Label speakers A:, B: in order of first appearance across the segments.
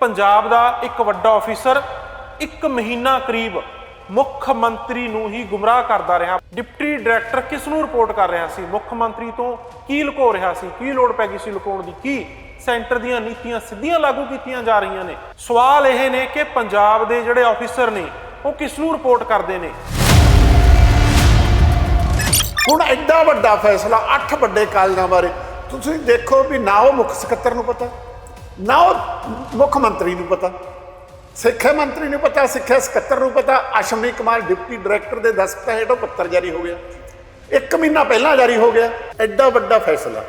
A: ਪੰਜਾਬ ਦਾ ਇੱਕ ਵੱਡਾ ਅਫੀਸਰ ਇੱਕ ਮਹੀਨਾ ਕਰੀਬ ਮੁੱਖ ਮੰਤਰੀ ਨੂੰ ਹੀ ਗੁੰਮਰਾਹ ਕਰਦਾ ਰਿਹਾ। ਡਿਪਟੀ ਡਾਇਰੈਕਟਰ ਕਿਸ ਨੂੰ ਰਿਪੋਰਟ ਕਰ ਰਿਹਾ ਸੀ? ਮੁੱਖ ਮੰਤਰੀ ਤੋਂ ਕੀ ਲੁਕੋ ਰਿਹਾ ਸੀ? ਕੀ ਲੋੜ ਪੈ ਗਈ ਸੀ ਲੁਕਾਉਣ ਦੀ? ਕੀ ਸੈਂਟਰ ਦੀਆਂ ਨੀਤੀਆਂ ਸਿੱਧੀਆਂ ਲਾਗੂ ਕੀਤੀਆਂ ਜਾ ਰਹੀਆਂ ਨੇ? ਸਵਾਲ ਇਹ ਨੇ ਕਿ ਪੰਜਾਬ ਦੇ ਜਿਹੜੇ ਅਫੀਸਰ ਨੇ, ਉਹ ਕਿਸ ਨੂੰ ਰਿਪੋਰਟ ਕਰਦੇ ਨੇ?
B: ਹੁਣ ਐਡਾ ਵੱਡਾ ਫੈਸਲਾ, ਅੱਠ ਵੱਡੇ ਕਾਲਜਾਂ ਬਾਰੇ। ਤੁਸੀਂ ਦੇਖੋ ਵੀ ਨਾ ਉਹ ਮੁੱਖ ਸਕੱਤਰ ਨੂੰ ਪਤਾ। ਨਾ ਉਹ ਮੁੱਖ ਮੰਤਰੀ ਨੂੰ ਪਤਾ, ਸਿੱਖਿਆ ਮੰਤਰੀ ਨੂੰ ਪਤਾ, ਸਿੱਖਿਆ ਸਕੱਤਰ ਨੂੰ ਪਤਾ, ਅਸ਼ਵਨੀ ਕੁਮਾਰ ਡਿਪਟੀ ਡਾਇਰੈਕਟਰ ਦੇ ਦਸਤਖਤ ਹੇਠੋਂ ਪੱਤਰ ਜਾਰੀ ਹੋ ਗਿਆ। ਇੱਕ ਮਹੀਨਾ ਪਹਿਲਾਂ ਜਾਰੀ ਹੋ ਗਿਆ। ਐਡਾ ਵੱਡਾ ਫੈਸਲਾ।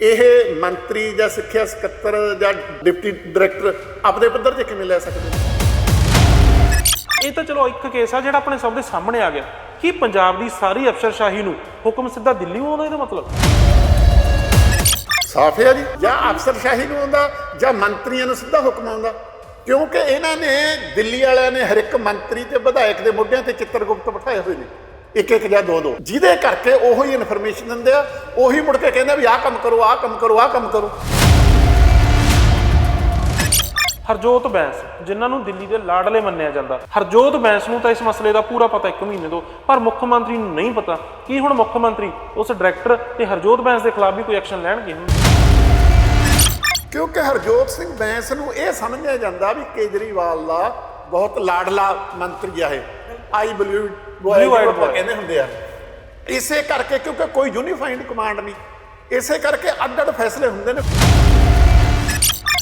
B: ਇਹ ਮੰਤਰੀ ਜਾਂ ਸਿੱਖਿਆ ਸਕੱਤਰ ਜਾਂ ਡਿਪਟੀ ਡਾਇਰੈਕਟਰ ਆਪਦੇ ਪੱਧਰ ਤੇ ਕਿਵੇਂ ਲੈ ਸਕਦੇ
A: ਇਹ ਤਾਂ ਚਲੋ ਇੱਕ ਕੇਸ ਆ ਜਿਹੜਾ ਆਪਣੇ ਸਭ ਦੇ ਸਾਹਮਣੇ ਆ ਗਿਆ। ਕਿ ਪੰਜਾਬ ਦੀ ਸਾਰੀ ਅਫਸਰਸ਼ਾਹੀ ਨੂੰ ਹੁਕਮ ਸਿੱਧਾ ਦਿੱਲੀ ਨੂੰ ਆਉਂਦਾ ਇਹਦਾ ਮਤਲਬ?
B: ਸਾਫ਼ ਹੈ ਜੀ। ਜਾਂ ਅਫਸਰਸ਼ਾਹੀ ਨੂੰ ਆਉਂਦਾ, ਜਾਂ ਮੰਤਰੀਆਂ ਨੂੰ ਸਿੱਧਾ ਹੁਕਮ ਆਉਂਦਾ। ਕਿਉਂਕਿ ਇਹਨਾਂ ਨੇ ਦਿੱਲੀ ਵਾਲਿਆਂ ਨੇ ਹਰ ਇੱਕ ਮੰਤਰੀ ਤੇ ਵਿਧਾਇਕ ਦੇ ਮੋਢਿਆਂ ਤੇ ਚਿੱਤਰਗੁਪਤ ਬਿਠਾਏ ਹੋਏ ਨੇ। ਇੱਕ ਇੱਕ ਜਾਂ ਦੋ ਦੋ। ਜਿਹਦੇ ਕਰਕੇ ਉਹੀ ਇਨਫੋਰਮੇਸ਼ਨ ਦਿੰਦੇ ਆ, ਉਹੀ ਮੁੜ ਕੇ ਕਹਿੰਦੇ ਵੀ ਆਹ ਕੰਮ ਕਰੋ, ਆਹ ਕੰਮ ਕਰੋ, ਆਹ ਕੰਮ ਕਰੋ।
A: ਹਰਜੋਤ ਬੈਂਸ ਜਿਨ੍ਹਾਂ ਨੂੰ ਦਿੱਲੀ ਦੇ ਲਾਡਲੇ ਮੰਨਿਆ ਜਾਂਦਾ। ਹਰਜੋਤ ਬੈਂਸ ਨੂੰ ਤਾਂ ਇਸ ਮਸਲੇ ਦਾ ਪੂਰਾ ਪਤਾ ਇੱਕ ਮਹੀਨੇ ਤੋਂ ਪਰ ਮੁੱਖ ਮੰਤਰੀ ਨੂੰ ਨਹੀਂ ਪਤਾ ਕੀ ਹੁਣ ਮੁੱਖ ਮੰਤਰੀ ਉਸ ਡਾਇਰੈਕਟਰ ਤੇ ਹਰਜੋਤ ਬੈਂਸ ਦੇ ਖਿਲਾਫ ਵੀ ਕੋਈ ਐਕਸ਼ਨ ਲੈਣਗੇ।
B: ਕਿਉਂਕਿ ਹਰਜੋਤ ਸਿੰਘ ਬੈਂਸ ਨੂੰ ਇਹ ਸਮਝਿਆ ਜਾਂਦਾ ਵੀ ਕੇਜਰੀਵਾਲ ਦਾ ਬਹੁਤ ਲਾਡਲਾ ਮੰਤਰੀ ਆ ਇਹ। ਆਈ
A: Blue-eyed boy।
B: ਕਹਿੰਦੇ ਹੁੰਦੇ ਆ। ਇਸੇ ਕਰਕੇ ਕਿਉਂਕਿ ਕੋਈ ਯੂਨੀਫਾਈਡ ਕਮਾਂਡ ਨਹੀਂ। ਇਸੇ ਕਰਕੇ ਅੱਡ ਅੱਡ ਫੈਸਲੇ ਹੁੰਦੇ ਨੇ।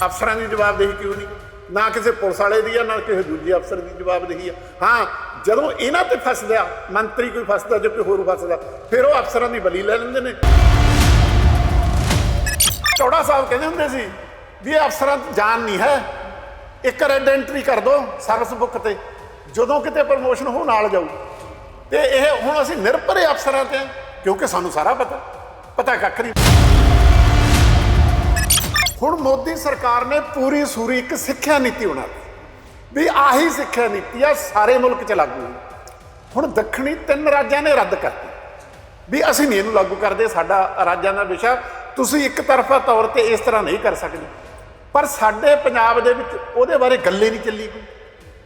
B: ਅਫਸਰਾਂ ਦੀ ਜਵਾਬਦੇਹੀ ਕਿਉਂ ਨਹੀਂ? ਨਾ ਕਿਸੇ ਪੁਲਿਸ ਵਾਲੇ ਦੀ ਆ, ਨਾ ਕਿਸੇ ਦੂਜੇ ਅਫਸਰ ਦੀ ਜਵਾਬਦੇਹੀ ਆ। ਹਾਂ, ਜਦੋਂ ਇਹਨਾਂ ਤੇ ਫਸਦਾ, ਮੰਤਰੀ ਕੋਈ ਫਸਦਾ ਜਾਂ ਕੋਈ ਹੋਰ ਫਸਦਾ, ਫਿਰ ਉਹ ਅਫਸਰਾਂ ਦੀ ਬਲੀ ਲੈ ਲੈਂਦੇ ਨੇ। ਚੌੜਾ ਸਾਹਿਬ ਕਹਿੰਦੇ ਹੁੰਦੇ ਸੀ ਵੀ ਇਹ ਅਫਸਰਾਂ 'ਚ ਜਾਨ ਨਹੀਂ ਹੈ। ਇੱਕ ਰੈਡ ਐਂਟਰੀ ਕਰ ਦੋ ਸਰਵਿਸ ਬੁੱਕ ਤੇ। ਜਦੋਂ ਕਿਤੇ ਪ੍ਰਮੋਸ਼ਨ ਹੋ ਨਾਲ ਜਾਊ। ਤੇ ਇਹ ਹੁਣ ਅਸੀਂ ਨਿਰਭਰੇ ਅਫਸਰਾਂ ਤੇ ਕਿਉਂਕਿ ਸਾਨੂੰ ਸਾਰਾ ਪਤਾ ਪਤਾ ਕੱਖ ਨਹੀਂ। ਹੁਣ ਮੋਦੀ ਸਰਕਾਰ ਨੇ ਪੂਰੀ ਸੂਰੀ ਇੱਕ ਸਿੱਖਿਆ ਨੀਤੀ ਬਣਾ ਦਿੱਤੀ ਵੀ ਆਹੀ ਸਿੱਖਿਆ ਨੀਤੀ ਆ, ਸਾਰੇ ਮੁਲਕ 'ਚ ਲਾਗੂ ਹੋਣੀ। ਹੁਣ ਦੱਖਣੀ ਤਿੰਨ ਰਾਜਾਂ ਨੇ ਰੱਦ ਕਰਤੀ। ਵੀ ਅਸੀਂ ਨਹੀਂ ਇਹਨੂੰ ਲਾਗੂ ਕਰਦੇ, ਸਾਡਾ ਰਾਜਾਂ ਦਾ ਵਿਸ਼ਾ ਤੁਸੀਂ ਇੱਕ ਤਰਫਾ ਤੌਰ ਤੇ ਇਸ ਤਰ੍ਹਾਂ ਨਹੀਂ ਕਰ ਸਕਦੇ। ਪਰ ਸਾਡੇ ਪੰਜਾਬ ਦੇ ਵਿੱਚ ਉਹਦੇ ਬਾਰੇ ਗੱਲੇ ਨਹੀਂ ਚੱਲੀ ਕੋਈ।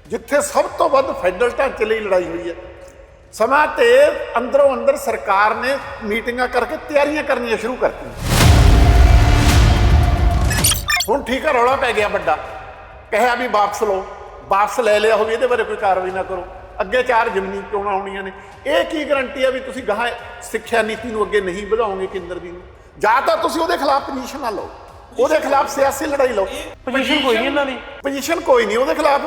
B: ਜਿੱਥੇ ਸਭ ਤੋਂ ਵੱਧ ਫੈਡਰਲ ਢਾਂਚੇ ਲਈ ਲੜਾਈ ਹੋਈ ਹੈ। ਸਮਾਂ ਤੇ ਅੰਦਰੋਂ ਅੰਦਰ ਸਰਕਾਰ ਨੇ ਮੀਟਿੰਗਾਂ ਕਰਕੇ ਤਿਆਰੀਆਂ ਕਰਨੀਆਂ ਸ਼ੁਰੂ ਕਰਤੀਆਂ। ਹੁਣ ਠੀਕ ਹੈ ਰੌਲਾ ਪੈ ਗਿਆ ਵੱਡਾ। ਕਹਿਆ ਵੀ ਵਾਪਸ ਲਓ। ਵਾਪਸ ਲੈ ਲਿਆ ਹੋਵੇ ਇਹਦੇ ਬਾਰੇ ਕੋਈ ਕਾਰਵਾਈ ਨਾ ਕਰੋ। ਅੱਗੇ ਚਾਰ ਜ਼ਮੀਨੀ ਚੋਣਾਂ ਆਉਣੀਆਂ ਨੇ? ਇਹ ਕੀ ਗਰੰਟੀ ਹੈ ਵੀ ਤੁਸੀਂ ਗਾਹਾਂ ਸਿੱਖਿਆ ਨੀਤੀ ਨੂੰ ਅੱਗੇ ਨਹੀਂ ਵਧਾਓਗੇ ਕੇਂਦਰ ਦੀ ਨੂੰ? ਜਾਂ ਤਾਂ ਤੁਸੀਂ ਉਹਦੇ ਖਿਲਾਫ ਪੋਜੀਸ਼ਨ ਨਾ ਲਓ। ਉਹਦੇ ਖਿਲਾਫ ਸਿਆਸੀ ਲੜਾਈ ਲਓ।
A: ਪੋਜੀਸ਼ਨ ਕੋਈ ਨਹੀਂ ਇਹਨਾਂ ਦੀ।
B: ਪੋਜੀਸ਼ਨ ਕੋਈ ਨਹੀਂ ਉਹਦੇ ਖਿਲਾਫ।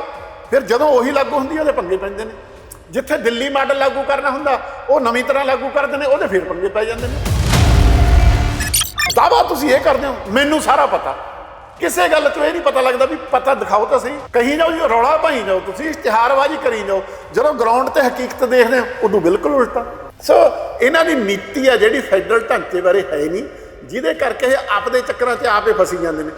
B: ਫਿਰ ਜਦੋਂ ਉਹੀ ਲਾਗੂ ਹੁੰਦੀ ਹੈ, ਉਹਦੇ ਪੰਗੇ ਪੈਂਦੇ ਨੇ। ਜਿੱਥੇ ਦਿੱਲੀ ਮਾਡਲ ਲਾਗੂ ਕਰਨਾ ਹੁੰਦਾ ਉਹ ਨਵੀਂ ਤਰ੍ਹਾਂ ਲਾਗੂ ਕਰਦੇ ਨੇ ਉਹਦੇ ਫਿਰ ਪੰਗੇ ਪੈ ਜਾਂਦੇ ਨੇ। ਦਾਵਾ ਤੁਸੀਂ ਇਹ ਕਰਦੇ ਹੋ ਮੈਨੂੰ ਸਾਰਾ ਪਤਾ। ਕਿਸੇ ਗੱਲ 'ਚ ਇਹ ਨਹੀਂ ਪਤਾ ਲੱਗਦਾ ਵੀ ਪਤਾ ਦਿਖਾਓ ਤਾਂ ਸਹੀ। ਕਹੀ ਜਾਓ ਜੀ, ਰੌਲਾ ਪਾਈ ਜਾਓ ਤੁਸੀਂ, ਇਸ਼ਤਿਹਾਰਬਾਜ਼ੀ ਕਰੀ ਜਾਓ। ਜਦੋਂ ਗਰਾਊਂਡ ਤੇ ਹਕੀਕਤ ਦੇਖਦੇ ਹੋ ਉਦੋਂ ਬਿਲਕੁਲ ਉਲਟਾ। ਸੋ ਇਹਨਾਂ ਦੀ ਨੀਤੀ ਆ ਜਿਹੜੀ ਫੈਡਰਲ ਢਾਂਚੇ ਬਾਰੇ ਹੈ ਨਹੀਂ, ਜਿਹਦੇ ਕਰਕੇ ਇਹ ਆਪਦੇ ਚੱਕਰਾਂ 'ਚ ਆਪੇ ਫਸੀ ਜਾਂਦੇ ਨੇ।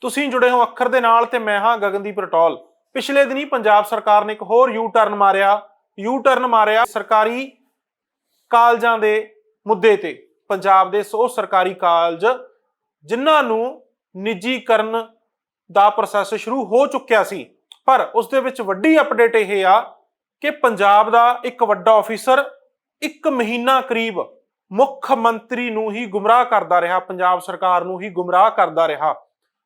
A: ਤੁਸੀਂ ਜੁੜੇ ਹੋ ਅੱਖਰ ਦੇ ਨਾਲ ਤੇ ਮੈਂ ਹਾਂ ਗਗਨਦੀਪ ਰਟੌਲ। ਪਿਛਲੇ ਦਿਨੀ ਪੰਜਾਬ ਸਰਕਾਰ ਨੇ ਇੱਕ ਹੋਰ ਯੂ ਟਰਨ ਮਾਰਿਆ। ਯੂ ਟਰਨ ਮਾਰਿਆ ਸਰਕਾਰੀ ਕਾਲਜਾਂ ਦੇ ਮੁੱਦੇ ਤੇ। ਪੰਜਾਬ ਦੇ ਸੋ ਸਰਕਾਰੀ ਕਾਲਜ ਜਿਨ੍ਹਾਂ ਨੂੰ ਨਿੱਜੀਕਰਨ ਦਾ ਪ੍ਰੋਸੈਸ ਸ਼ੁਰੂ ਹੋ ਚੁੱਕਿਆ ਸੀ। ਪਰ ਉਸ ਦੇ ਵਿੱਚ ਵੱਡੀ ਅਪਡੇਟ ਇਹ ਆ ਕਿ ਪੰਜਾਬ ਦਾ ਇੱਕ ਵੱਡਾ ਅਫੀਸਰ ਇੱਕ ਮਹੀਨਾ ਕਰੀਬ ਮੁੱਖ ਮੰਤਰੀ ਨੂੰ ਹੀ ਗੁੰਮਰਾਹ ਕਰਦਾ ਰਿਹਾ, ਪੰਜਾਬ ਸਰਕਾਰ ਨੂੰ ਹੀ ਗੁੰਮਰਾਹ ਕਰਦਾ ਰਿਹਾ।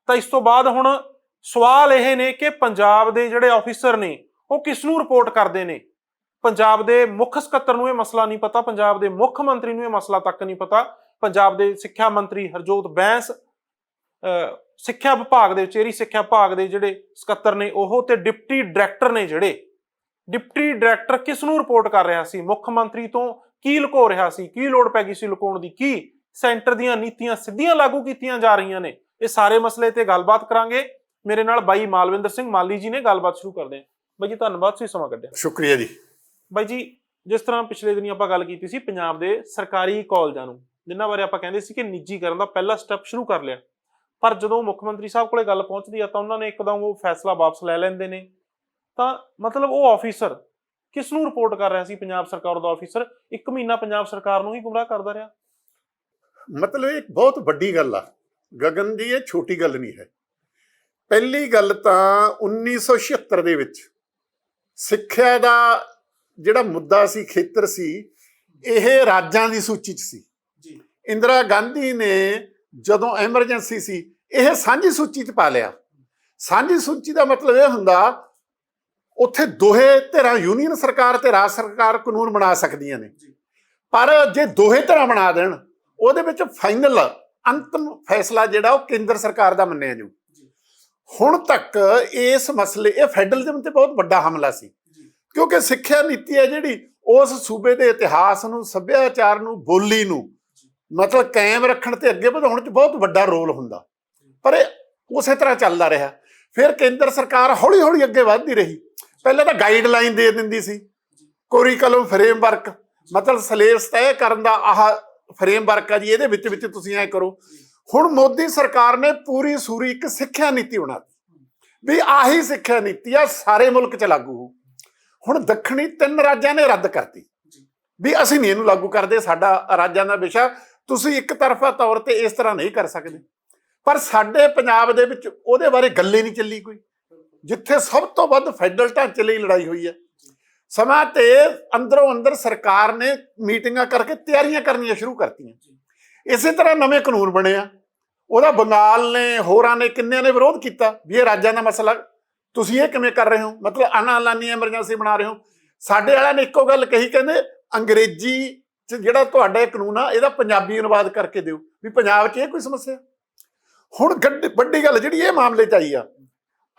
A: ਤਾਂ ਇਸ ਤੋਂ ਬਾਅਦ ਹੁਣ ਸਵਾਲ ਇਹ ਨੇ ਕਿ ਪੰਜਾਬ ਦੇ ਜਿਹੜੇ ਆਫੀਸਰ ਨੇ, ਉਹ ਕਿਸ ਨੂੰ ਰਿਪੋਰਟ ਕਰਦੇ ਨੇ? ਪੰਜਾਬ ਦੇ ਮੁੱਖ ਸਕੱਤਰ ਨੂੰ ਇਹ ਮਸਲਾ ਨਹੀਂ ਪਤਾ, ਪੰਜਾਬ ਦੇ ਮੁੱਖ ਮੰਤਰੀ ਨੂੰ ਇਹ ਮਸਲਾ ਤੱਕ ਨਹੀਂ ਪਤਾ। ਪੰਜਾਬ ਦੇ ਸਿੱਖਿਆ ਮੰਤਰੀ ਹਰਜੋਤ ਬੈਂਸ ਸਿੱਖਿਆ ਵਿਭਾਗ ਦੇ ਉਚੇਰੀ ਸਿੱਖਿਆ ਵਿਭਾਗ ਦੇ ਜਿਹੜੇ ਸਕੱਤਰ ਨੇ ਉਹ ਤੇ ਡਿਪਟੀ ਡਾਇਰੈਕਟਰ ਨੇ ਜਿਹੜੇ ਡਿਪਟੀ ਡਾਇਰੈਕਟਰ ਕਿਸ ਨੂੰ ਰਿਪੋਰਟ ਕਰ ਰਿਹਾ ਸੀ? ਮੁੱਖ ਮੰਤਰੀ ਤੋਂ ਕੀ ਲੁਕੋ ਰਿਹਾ ਸੀ? ਕੀ ਲੋੜ ਪੈ ਗਈ ਸੀ ਲੁਕਾਉਣ ਦੀ? ਕੀ ਸੈਂਟਰ ਦੀਆਂ ਨੀਤੀਆਂ ਸਿੱਧੀਆਂ ਲਾਗੂ ਕੀਤੀਆਂ ਜਾ ਰਹੀਆਂ ਨੇ? ਇਹ ਸਾਰੇ ਮਸਲੇ ਤੇ ਗੱਲਬਾਤ ਕਰਾਂਗੇ। ਮੇਰੇ ਨਾਲ ਬਾਈ ਮਾਲਵਿੰਦਰ ਸਿੰਘ ਮਾਲੀ ਜੀ ਨੇ ਗੱਲਬਾਤ ਸ਼ੁਰੂ ਕਰਦੇ ਹਾਂ। ਬਾਈ ਜੀ ਧੰਨਵਾਦ ਤੁਸੀਂ ਸਮਾਂ ਕੱਢਿਆ।
B: ਸ਼ੁਕਰੀਆ ਜੀ।
A: ਬਾਈ ਜੀ ਜਿਸ ਤਰ੍ਹਾਂ ਪਿਛਲੇ ਦਿਨੀ ਆਪਾਂ ਗੱਲ ਕੀਤੀ ਸੀ ਪੰਜਾਬ ਦੇ ਸਰਕਾਰੀ ਕਾਲਜਾਂ ਨੂੰ ਜਿਨ੍ਹਾਂ ਬਾਰੇ ਆਪਾਂ ਕਹਿੰਦੇ ਸੀ ਕਿ ਨਿੱਜੀਕਰਨ ਦਾ ਪਹਿਲਾ ਸਟੈਪ ਸ਼ੁਰੂ ਕਰ ਲਿਆ। ਪਰ ਜਦੋਂ ਮੁੱਖ ਮੰਤਰੀ ਸਾਹਿਬ ਕੋਲੇ ਗੱਲ ਪਹੁੰਚਦੀ ਆ ਤਾਂ ਉਹਨਾਂ ਨੇ ਇੱਕਦਮ ਉਹ ਫੈਸਲਾ ਵਾਪਸ ਲੈ ਲੈਂਦੇ ਨੇ। ਤਾਂ ਮਤਲਬ ਉਹ ਆਫੀਸਰ ਕਿਸ ਨੂੰ ਰਿਪੋਰਟ ਕਰ ਰਿਹਾ ਸੀ ਪੰਜਾਬ ਸਰਕਾਰ ਦਾ ਆਫੀਸਰ ਇੱਕ ਮਹੀਨਾ ਪੰਜਾਬ ਸਰਕਾਰ ਨੂੰ ਹੀ ਗੁੰਮਰਾਹ ਕਰਦਾ ਰਿਹਾ।
B: ਮਤਲਬ ਇਹ ਬਹੁਤ ਵੱਡੀ ਗੱਲ ਆ। ਗਗਨ ਜੀ, ਇਹ ਛੋਟੀ ਗੱਲ ਨਹੀਂ ਹੈ। ਪਹਿਲੀ ਗੱਲ ਤਾਂ 1976 ਦੇ ਵਿੱਚ ਸਿੱਖਿਆ ਦਾ ਜਿਹੜਾ ਮੁੱਦਾ ਸੀ, ਖੇਤਰ ਸੀ, ਇਹ ਰਾਜਾਂ ਦੀ ਸੂਚੀ 'ਚ ਸੀ। ਇੰਦਰਾ ਗਾਂਧੀ ਨੇ ਜਦੋਂ ਐਮਰਜੈਂਸੀ ਸੀ ਇਹ ਸਾਂਝੀ ਸੂਚੀ 'ਚ ਪਾ ਲਿਆ। ਸਾਂਝੀ ਸੂਚੀ ਦਾ ਮਤਲਬ ਇਹ ਹੁੰਦਾ ਉੱਥੇ ਦੋਹੇ ਧਿਰਾਂ ਯੂਨੀਅਨ ਸਰਕਾਰ ਤੇ ਰਾਜ ਸਰਕਾਰ ਕਾਨੂੰਨ ਬਣਾ ਸਕਦੀਆਂ ਨੇ। ਪਰ ਜੇ ਦੋਹੇ ਧਿਰਾਂ ਬਣਾ ਦੇਣ ਉਹਦੇ ਵਿੱਚ ਫਾਈਨਲ ਅੰਤਮ ਫੈਸਲਾ ਜਿਹੜਾ ਉਹ ਕੇਂਦਰ ਸਰਕਾਰ ਦਾ ਮੰਨਿਆ
A: ਜੀ।
B: ਹੁਣ ਤੱਕ ਇਸ ਮਸਲੇ ਇਹ ਫੈਡਰਲਿਜ਼ਮ ਤੇ ਬਹੁਤ ਵੱਡਾ ਹਮਲਾ ਸੀ। ਕਿਉਂਕਿ ਸਿੱਖਿਆ ਨੀਤੀ ਹੈ ਜਿਹੜੀ ਉਸ ਸੂਬੇ ਦੇ ਇਤਿਹਾਸ ਨੂੰ ਸੱਭਿਆਚਾਰ ਨੂੰ ਬੋਲੀ ਨੂੰ ਮਤਲਬ ਕਾਇਮ ਰੱਖਣ ਤੇ ਅੱਗੇ ਵਧਾਉਣ 'ਚ ਬਹੁਤ ਵੱਡਾ ਰੋਲ ਹੁੰਦਾ। ਪਰ ਇਹ ਉਸੇ ਤਰ੍ਹਾਂ ਚੱਲਦਾ ਰਿਹਾ। ਫਿਰ ਕੇਂਦਰ ਸਰਕਾਰ ਹੌਲੀ ਹੌਲੀ ਅੱਗੇ ਵਧਦੀ ਰਹੀ। ਪਹਿਲਾਂ ਤਾਂ ਗਾਈਡਲਾਈਨ ਦੇ ਦਿੰਦੀ ਸੀ। ਕੋਰੀਕਲਮ ਫਰੇਮਵਰਕ ਮਤਲਬ ਸਿਲੇਬਸ ਤੈਅ ਕਰਨ ਦਾ ਆਹ ਫਰੇਮਵਰਕ ਆ ਜੀ, ਇਹਦੇ ਵਿੱਚ ਵਿੱਚ ਤੁਸੀਂ ਐ ਕਰੋ। ਹੁਣ ਮੋਦੀ ਸਰਕਾਰ ਨੇ ਪੂਰੀ ਸੂਰੀ ਇੱਕ ਸਿੱਖਿਆ ਨੀਤੀ ਬਣਾਤੀ ਵੀ ਆਹੀ ਸਿੱਖਿਆ ਨੀਤੀ ਆ, ਸਾਰੇ ਮੁਲਕ 'ਚ ਲਾਗੂ ਹੋ। ਹੁਣ ਦੱਖਣੀ ਤਿੰਨ ਰਾਜਾਂ ਨੇ ਰੱਦ ਕਰਤੀ। ਵੀ ਅਸੀਂ ਨਹੀਂ ਇਹਨੂੰ ਲਾਗੂ ਕਰਦੇ, ਸਾਡਾ ਰਾਜਾਂ ਦਾ ਵਿਸ਼ਾ ਤੁਸੀਂ ਇੱਕ ਤਰਫਾ ਤੌਰ ਤੇ ਇਸ ਤਰ੍ਹਾਂ ਨਹੀਂ ਕਰ ਸਕਦੇ। ਪਰ ਸਾਡੇ ਪੰਜਾਬ ਦੇ ਵਿੱਚ ਉਹਦੇ ਬਾਰੇ ਗੱਲੇ ਨਹੀਂ ਚੱਲੀ ਕੋਈ। ਜਿੱਥੇ ਸਭ ਤੋਂ ਵੱਧ ਫੈਡਰਲ ਢਾਂਚੇ ਲਈ ਲੜਾਈ ਹੋਈ ਹੈ। ਸਮਾਂ ਤੇ ਅੰਦਰੋਂ ਅੰਦਰ ਸਰਕਾਰ ਨੇ ਮੀਟਿੰਗਾਂ ਕਰਕੇ ਤਿਆਰੀਆਂ ਕਰਨੀਆਂ ਸ਼ੁਰੂ ਕਰਤੀਆਂ। ਇਸੇ ਤਰ੍ਹਾਂ ਨਵੇਂ ਕਾਨੂੰਨ ਬਣੇ ਆ। ਉਹਦਾ ਬੰਗਾਲ ਨੇ, ਹੋਰਾਂ ਨੇ, ਕਿੰਨਿਆਂ ਨੇ ਵਿਰੋਧ ਕੀਤਾ ਵੀ ਇਹ ਰਾਜਾਂ ਦਾ ਮਸਲਾ ਤੁਸੀਂ ਇਹ ਕਿਵੇਂ ਕਰ ਰਹੇ ਹੋ? ਮਤਲਬ ਅਨਾਲਾਨੀ ਐਮਰਜੈਂਸੀ ਬਣਾ ਰਹੇ ਹੋ। ਸਾਡੇ ਵਾਲਿਆਂ ਨੇ ਇੱਕੋ ਗੱਲ ਕਹੀ, ਕਹਿੰਦੇ ਅੰਗਰੇਜ਼ੀ ਚ ਜਿਹੜਾ ਤੁਹਾਡਾ ਇਹ ਕਾਨੂੰਨ ਆ ਇਹਦਾ ਪੰਜਾਬੀ ਅਨੁਵਾਦ ਕਰਕੇ ਦਿਓ। ਵੀ ਪੰਜਾਬ 'ਚ ਇਹ ਕੋਈ ਸਮੱਸਿਆ? ਹੁਣ ਵੱਡੀ ਗੱਲ ਜਿਹੜੀ ਇਹ ਮਾਮਲੇ 'ਚ ਆਈ ਆ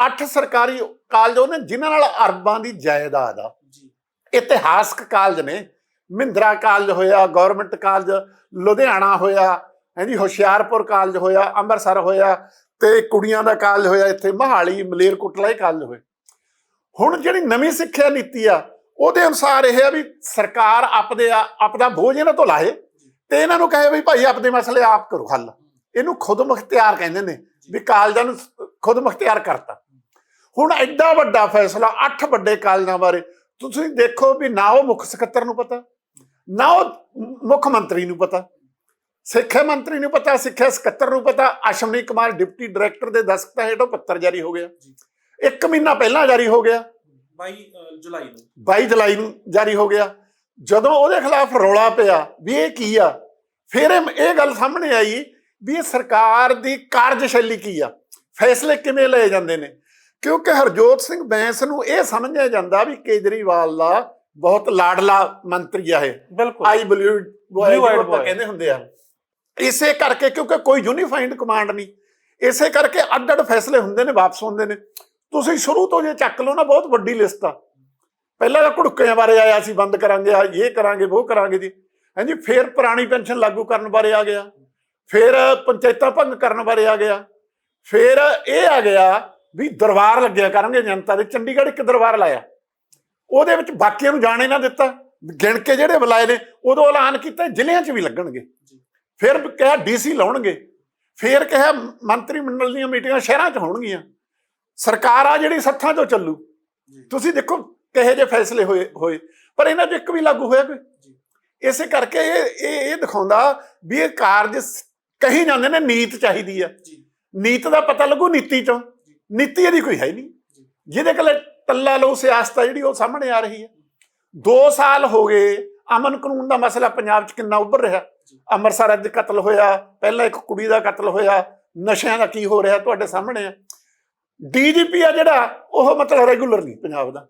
B: ਅੱਠ ਸਰਕਾਰੀ ਕਾਲਜ ਉਹਨੇ ਜਿਨ੍ਹਾਂ ਨਾਲ ਅਰਬਾਂ ਦੀ ਜਾਇਦਾਦ ਆ।
A: ਜੀ।
B: ਇਤਿਹਾਸਕ ਕਾਲਜ ਨੇ। ਮਹਿੰਦਰਾ ਕਾਲਜ ਹੋਇਆ ਗਵਰਨਮੈਂਟ ਕਾਲਜ ਲੁਧਿਆਣਾ ਹੋਇਆ ਹਾਂਜੀ ਹੁਸ਼ਿਆਰਪੁਰ ਕਾਲਜ ਹੋਇਆ ਅੰਮ੍ਰਿਤਸਰ ਹੋਇਆ ਤੇ ਕੁੜੀਆਂ ਦਾ ਕਾਲਜ ਹੋਇਆ ਇੱਥੇ ਮਹਾਲੀ ਮਲੇਰਕੋਟਲਾ ਇਹ ਕਾਲਜ ਹੋਏ। ਹੁਣ ਜਿਹੜੀ ਨਵੀਂ ਸਿੱਖਿਆ ਨੀਤੀ ਆ ਉਹਦੇ ਅਨੁਸਾਰ ਇਹ ਆ ਵੀ ਸਰਕਾਰ ਆਪਦੇ ਆ- ਆਪਦਾ ਬੋਝ ਇਹਨਾਂ ਤੋਂ ਲਾਏ ਤੇ ਇਹਨਾਂ ਨੂੰ ਕਹੇ ਵੀ ਭਾਈ ਆਪਦੇ ਮਸਲੇ ਆਪ ਕਰੋ ਹੱਲ। ਇਹਨੂੰ ਖੁਦ ਮੁਖਤਿਆਰ ਕਹਿੰਦੇ ਨੇ ਵੀ ਕਾਲਜਾਂ ਨੂੰ ਖੁਦ ਮੁਖਤਿਆਰ ਕਰਤਾ। ਹੁਣ ਐਡਾ ਵੱਡਾ ਫੈਸਲਾ, ਅੱਠ ਵੱਡੇ ਕਾਲਜਾਂ ਬਾਰੇ ਤੁਸੀਂ ਦੇਖੋ ਵੀ ਨਾ ਉਹ ਮੁੱਖ ਸਕੱਤਰ ਨੂੰ ਪਤਾ, ਨਾ ਉਹ ਮੁੱਖ ਮੰਤਰੀ ਨੂੰ ਪਤਾ, ਸਿੱਖਿਆ ਮੰਤਰੀ ਨੂੰ ਪਤਾ, ਸਿੱਖਿਆ ਸਕੱਤਰ ਨੂੰ ਪਤਾ, ਅਸ਼ਵਨੀ ਕੁਮਾਰ ਡਿਪਟੀ ਡਾਇਰੈਕਟਰ ਦੇ ਦਸਤਖਤਾਂ ਹੇਠੋਂ ਪੱਤਰ ਜਾਰੀ ਹੋ ਗਿਆ। ਇੱਕ ਮਹੀਨਾ ਪਹਿਲਾਂ ਜਾਰੀ ਹੋ ਗਿਆ।
A: 22 ਜੁਲਾਈ ਨੂੰ।
B: 22 ਜੁਲਾਈ ਨੂੰ ਜਾਰੀ ਹੋ ਗਿਆ। ਜਦੋਂ ਉਹਦੇ ਖਿਲਾਫ ਰੌਲਾ ਪਿਆ ਵੀ ਇਹ ਕੀ ਆ ਫਿਰ ਇਹ ਗੱਲ ਸਾਹਮਣੇ ਆਈ ਵੀ ਇਹ ਸਰਕਾਰ ਦੀ ਕਾਰਜਸ਼ੈਲੀ ਕੀ ਆ ਫੈਸਲੇ ਕਿਵੇਂ ਲਏ ਜਾਂਦੇ ਨੇ? ਕਿਉਂਕਿ ਹਰਜੋਤ ਸਿੰਘ ਬੈਂਸ ਨੂੰ ਇਹ ਸਮਝਿਆ ਜਾਂਦਾ ਵੀ ਕੇਜਰੀਵਾਲ ਦਾ ਬਹੁਤ ਲਾਡਲਾ ਮੰਤਰੀ ਆ ਇਹ।
A: ਬਿਲਕੁਲ।
B: ਆਈ
A: Blue-eyed
B: ਬੋਏ। ਕਹਿੰਦੇ ਹੁੰਦੇ ਆ। ਇਸੇ ਕਰਕੇ ਕਿਉਂਕਿ ਕੋਈ ਯੂਨੀਫਾਈਡ ਕਮਾਂਡ ਨਹੀਂ। ਇਸੇ ਕਰਕੇ ਅੱਡ ਅੱਡ ਫੈਸਲੇ ਹੁੰਦੇ ਨੇ ਵਾਪਸ ਹੁੰਦੇ ਨੇ। ਤੁਸੀਂ ਸ਼ੁਰੂ ਤੋਂ ਜੇ ਚੱਕ ਲਓ ਨਾ ਬਹੁਤ ਵੱਡੀ ਲਿਸਟ ਆ। ਪਹਿਲਾਂ ਤਾਂ ਘੁੜਕਿਆਂ ਬਾਰੇ ਆਇਆ ਸੀ ਬੰਦ ਕਰਾਂਗੇ ਆ ਇਹ ਕਰਾਂਗੇ ਉਹ ਕਰਾਂਗੇ ਜੀ। ਹਾਂਜੀ ਫਿਰ ਪੁਰਾਣੀ ਪੈਨਸ਼ਨ ਲਾਗੂ ਕਰਨ ਬਾਰੇ ਆ ਗਿਆ। ਫਿਰ ਪੰਚਾਇਤਾਂ ਭੰਗ ਕਰਨ ਬਾਰੇ ਆ ਗਿਆ। ਫਿਰ ਇਹ ਆ ਗਿਆ ਵੀ ਦਰਬਾਰ ਲੱਗਿਆ ਕਰਾਂਗੇ ਜਨਤਾ ਦੇ। ਚੰਡੀਗੜ੍ਹ ਇੱਕ ਦਰਬਾਰ ਲਾਇਆ। ਉਹਦੇ ਵਿੱਚ ਬਾਕੀਆਂ ਨੂੰ ਜਾਣ ਨਾ ਦਿੱਤਾ। ਗਿਣ ਕੇ ਜਿਹੜੇ ਬੁਲਾਏ ਨੇ ਉਦੋਂ ਐਲਾਨ ਕੀਤਾ ਜ਼ਿਲ੍ਹਿਆਂ 'ਚ ਵੀ ਲੱਗਣਗੇ। ਫਿਰ ਕਿਹਾ ਡੀਸੀ ਲਾਉਣਗੇ। ਫਿਰ ਕਿਹਾ ਮੰਤਰੀ ਮੰਡਲ ਦੀਆਂ ਮੀਟਿੰਗਾਂ ਸ਼ਹਿਰਾਂ 'ਚ ਹੋਣਗੀਆਂ। ਸਰਕਾਰ ਆ ਜਿਹੜੀ ਸੱਥਾਂ 'ਚੋਂ ਚੱਲੂ। ਤੁਸੀਂ ਦੇਖੋ ਕਿਹੋ ਜਿਹੇ ਫੈਸਲੇ ਹੋਏ ਹੋਏ। ਪਰ ਇਹਨਾਂ 'ਚ ਇੱਕ ਵੀ ਲਾਗੂ ਹੋਇਆ ਕੋਈ? ਇਸੇ ਕਰਕੇ ਇਹ ਇਹ ਇਹ ਦਿਖਾਉਂਦਾ ਵੀ ਇਹ ਕਾਰਜ ਕਹੀ ਜਾਂਦੇ ਨੇ ਨੀਤ ਚਾਹੀਦੀ ਆ।
A: ਜੀ।
B: ਨੀਤ ਦਾ ਪਤਾ ਲੱਗੂ ਨੀਤੀ ਚੋਂ। ਨੀਤੀ ਇਹਦੀ ਕੋਈ ਹੈ ਹੀ ਨਹੀਂ ਜਿਹਦੇ ਕੋਲ ਟੱਲਾ ਲੋ ਸਿਆਸਤ ਆ ਜਿਹੜੀ ਉਹ ਸਾਹਮਣੇ ਆ ਰਹੀ ਹੈ 2 ਸਾਲ ਹੋ ਗਏ ਅਮਨ ਕਾਨੂੰਨ ਦਾ ਮਸਲਾ ਪੰਜਾਬ 'ਚ ਕਿੰਨਾ ਉੱਭਰ ਰਿਹਾ। ਅੰਮ੍ਰਿਤਸਰ ਅੱਜ ਕਤਲ ਹੋਇਆ ਪਹਿਲਾਂ ਇੱਕ ਕੁੜੀ ਦਾ ਕਤਲ ਹੋਇਆ ਨਸ਼ਿਆਂ ਦਾ ਕੀ ਹੋ ਰਿਹਾ ਤੁਹਾਡੇ ਸਾਹਮਣੇ ਆ। ਡੀਜੀਪੀ ਆ ਜਿਹੜਾ, ਉਹ ਮਤਲਬ ਰੈਗੂਲਰ ਨਹੀਂ ਪੰਜਾਬ ਦਾ।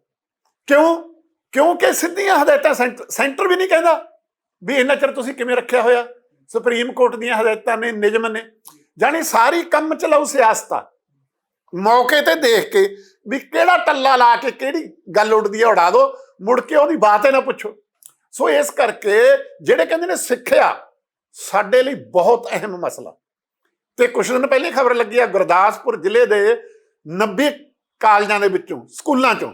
B: ਕਿਉਂ? ਕਿਉਂਕਿ ਸਿੱਧੀਆਂ ਹਦਾਇਤਾਂ ਸੈਂਟਰ ਸੈਂਟਰ ਵੀ ਨਹੀਂ ਕਹਿੰਦਾ ਵੀ ਇਹਨਾਂ ਚਿਰ ਤੁਸੀਂ ਕਿਵੇਂ ਰੱਖਿਆ ਹੋਇਆ। ਸੁਪਰੀਮ ਕੋਰਟ ਦੀਆਂ ਹਦਾਇਤਾਂ ਨੇ, ਨਿਯਮ ਨੇ। ਜਾਣੀ ਸਾਰੀ ਕੰਮ ਚਲਾਉ ਸਿਆਸਤ ਆ। ਮੌਕੇ ਤੇ ਦੇਖ ਕੇ ਵੀ ਕਿਹੜਾ ਟੱਲਾ ਲਾ ਕੇ ਕਿਹੜੀ ਗੱਲ ਉੱਡਦੀ ਆ, ਉਡਾ ਦੋ। ਮੁੜ ਕੇ ਉਹਦੀ ਬਾਤ ਹੀ ਨਾ ਪੁੱਛੋ। ਸੋ ਇਸ ਕਰਕੇ ਜਿਹੜੇ ਕਹਿੰਦੇ ਨੇ ਸਿੱਖਿਆ ਸਾਡੇ ਲਈ ਬਹੁਤ ਅਹਿਮ ਮਸਲਾ। ਤੇ ਕੁਝ ਦਿਨ ਪਹਿਲੇ ਖਬਰ ਲੱਗੀ ਆ, ਗੁਰਦਾਸਪੁਰ ਜ਼ਿਲ੍ਹੇ ਦੇ 90 ਕਾਲਜਾਂ ਦੇ ਵਿੱਚੋਂ ਸਕੂਲਾਂ ਚੋਂ।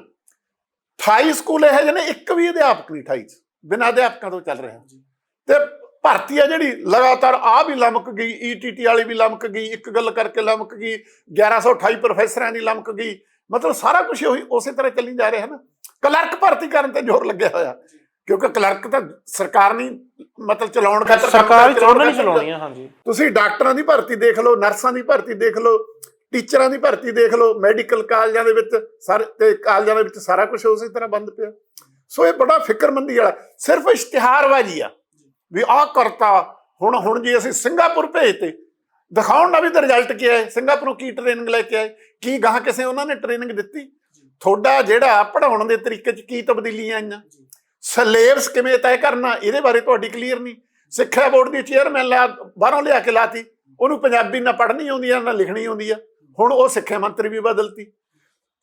B: 28 ਸਕੂਲ ਇਹ ਜਿਹੇ ਨੇ ਇੱਕ ਵੀ ਅਧਿਆਪਕ ਨਹੀਂ 28 ਚ ਬਿਨਾਂ ਅਧਿਆਪਕਾਂ ਤੋਂ ਚੱਲ ਰਿਹਾ। ਤੇ ਭਰਤੀ ਆ ਜਿਹੜੀ ਲਗਾਤਾਰ ਆ ਵੀ ਲਮਕ ਗਈ ਈਟੀਟੀ ਵਾਲੀ ਵੀ ਲਮਕ ਗਈ ਇੱਕ ਗੱਲ ਕਰਕੇ ਲਮਕ ਗਈ 1128 ਪ੍ਰੋਫੈਸਰਾਂ ਦੀ ਲਮਕ ਗਈ। ਮਤਲਬ ਸਾਰਾ ਕੁਝ ਉਹੀ ਉਸੇ ਤਰ੍ਹਾਂ ਚੱਲੀ ਜਾ ਰਿਹਾ ਹੈ ਨਾ। ਕਲਰਕ ਭਰਤੀ ਕਰਨ ਤੇ ਜ਼ੋਰ ਲੱਗਿਆ ਹੋਇਆ। ਕਿਉਂਕਿ ਕਲਰਕ ਤਾਂ ਸਰਕਾਰ ਨਹੀਂ ਮਤਲਬ ਚਲਾਉਣ ਖਾਤਰ
A: ਸਰਕਾਰੀ
B: ਚਲਾਉਣ
A: ਨਹੀਂ ਚਲਾਉਣੀਆਂ ਹਾਂਜੀ।
B: ਤੁਸੀਂ ਡਾਕਟਰਾਂ ਦੀ ਭਰਤੀ ਦੇਖ ਲਓ ਨਰਸਾਂ ਦੀ ਭਰਤੀ ਦੇਖ ਲਓ। ਟੀਚਰਾਂ ਦੀ ਭਰਤੀ ਦੇਖ ਲਓ ਮੈਡੀਕਲ ਕਾਲਜਾਂ ਦੇ ਵਿੱਚ ਸਾਰੇ ਤੇ ਕਾਲਜਾਂ ਦੇ ਵਿੱਚ ਸਾਰਾ ਕੁਝ ਉਸੇ ਤਰ੍ਹਾਂ ਬੰਦ ਪਿਆ। ਸੋ ਇਹ ਬੜਾ ਫਿਕਰਮੰਦੀ ਵਾਲਾ, ਸਿਰਫ ਇਸ਼ਤਿਹਾਰਬਾਜ਼ੀ ਆ, ਵੀ ਆਹ ਕਰਤਾ, ਹੁਣ ਹੁਣ ਜੀ ਅਸੀਂ ਸਿੰਗਾਪੁਰ ਭੇਜਤੇ, ਦਿਖਾਉਣ ਦਾ ਵੀ ਤਾਂ ਰਿਜ਼ਲਟ ਕੀ ਆਏ ਸਿੰਗਾਪੁਰੋਂ ਕੀ ਟ੍ਰੇਨਿੰਗ ਲੈ ਕੇ ਆਏ, ਕੀ ਗਾਹ ਕਿਸੇ ਉਹਨਾਂ ਨੇ ਟ੍ਰੇਨਿੰਗ ਦਿੱਤੀ? ਤੁਹਾਡਾ ਜਿਹੜਾ ਪੜਾਉਣ ਦੇ ਤਰੀਕੇ 'ਚ ਕੀ ਤਬਦੀਲੀਆਂ ਆਈਆਂ? ਸਿਲੇਬਸ ਕਿਵੇਂ ਤੈਅ ਕਰਨਾ, ਇਹਦੇ ਬਾਰੇ ਤੁਹਾਡੀ ਕਲੀਅਰ ਨਹੀਂ। ਸਿੱਖਿਆ ਬੋਰਡ ਦੀ ਚੇਅਰਮੈਨ ਲਾ, ਬਾਹਰੋਂ ਲਿਆ ਕੇ ਲਾਤੀ, ਉਹਨੂੰ ਪੰਜਾਬੀ ਨਾ ਪੜ੍ਹਨੀ ਆਉਂਦੀ ਆ, ਨਾ ਲਿਖਣੀ ਆਉਂਦੀ ਆ। ਹੁਣ ਉਹ ਸਿੱਖਿਆ ਮੰਤਰੀ ਵੀ ਬਦਲਤੀ।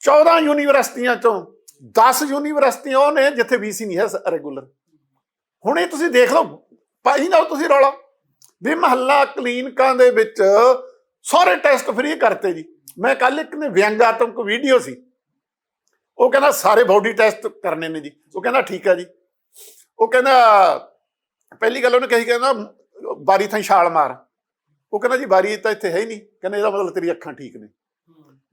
B: 14 ਯੂਨੀਵਰਸਿਟੀਆਂ ਚੋਂ 10 ਯੂਨੀਵਰਸਿਟੀਆਂ ਉਹ ਨੇ ਜਿੱਥੇ ਵੀਸੀ ਨਹੀਂ ਹੈ ਰੈਗੂਲਰ ਹੁਣ ਇਹ ਤੁਸੀਂ ਦੇਖ ਲਓ ਪਾਈ ਨਾ ਤੁਸੀਂ ਰੌਲਾ। ਵੀ ਮਹੱਲਾ ਕਲੀਨਿਕਾਂ ਦੇ ਵਿੱਚ ਸਾਰੇ ਟੈਸਟ ਫ੍ਰੀ ਕਰਤੇ ਜੀ। ਮੈਂ ਕੱਲ ਇੱਕ ਨੇ ਵਿਅੰਗਾਤਮਕ ਵੀਡੀਓ ਸੀ। ਉਹ ਕਹਿੰਦਾ ਸਾਰੇ ਬਾਡੀ ਟੈਸਟ ਕਰਨੇ ਨੇ ਜੀ। ਉਹ ਕਹਿੰਦਾ ਠੀਕ ਆ ਜੀ। ਉਹ ਕਹਿੰਦਾ, ਪਹਿਲੀ ਗੱਲ ਉਹਨੇ ਕਹੀ, ਕਹਿੰਦਾ, ਬਾਰੀ ਥਾਂ ਛਾਲ ਮਾਰ। ਉਹ ਕਹਿੰਦਾ ਜੀ ਬਾਰੀ ਤਾਂ ਇੱਥੇ ਹੈ ਹੀ ਨਹੀਂ। ਕਹਿੰਦਾ ਇਹਦਾ ਮਤਲਬ ਤੇਰੀ ਅੱਖਾਂ ਠੀਕ ਨੇ।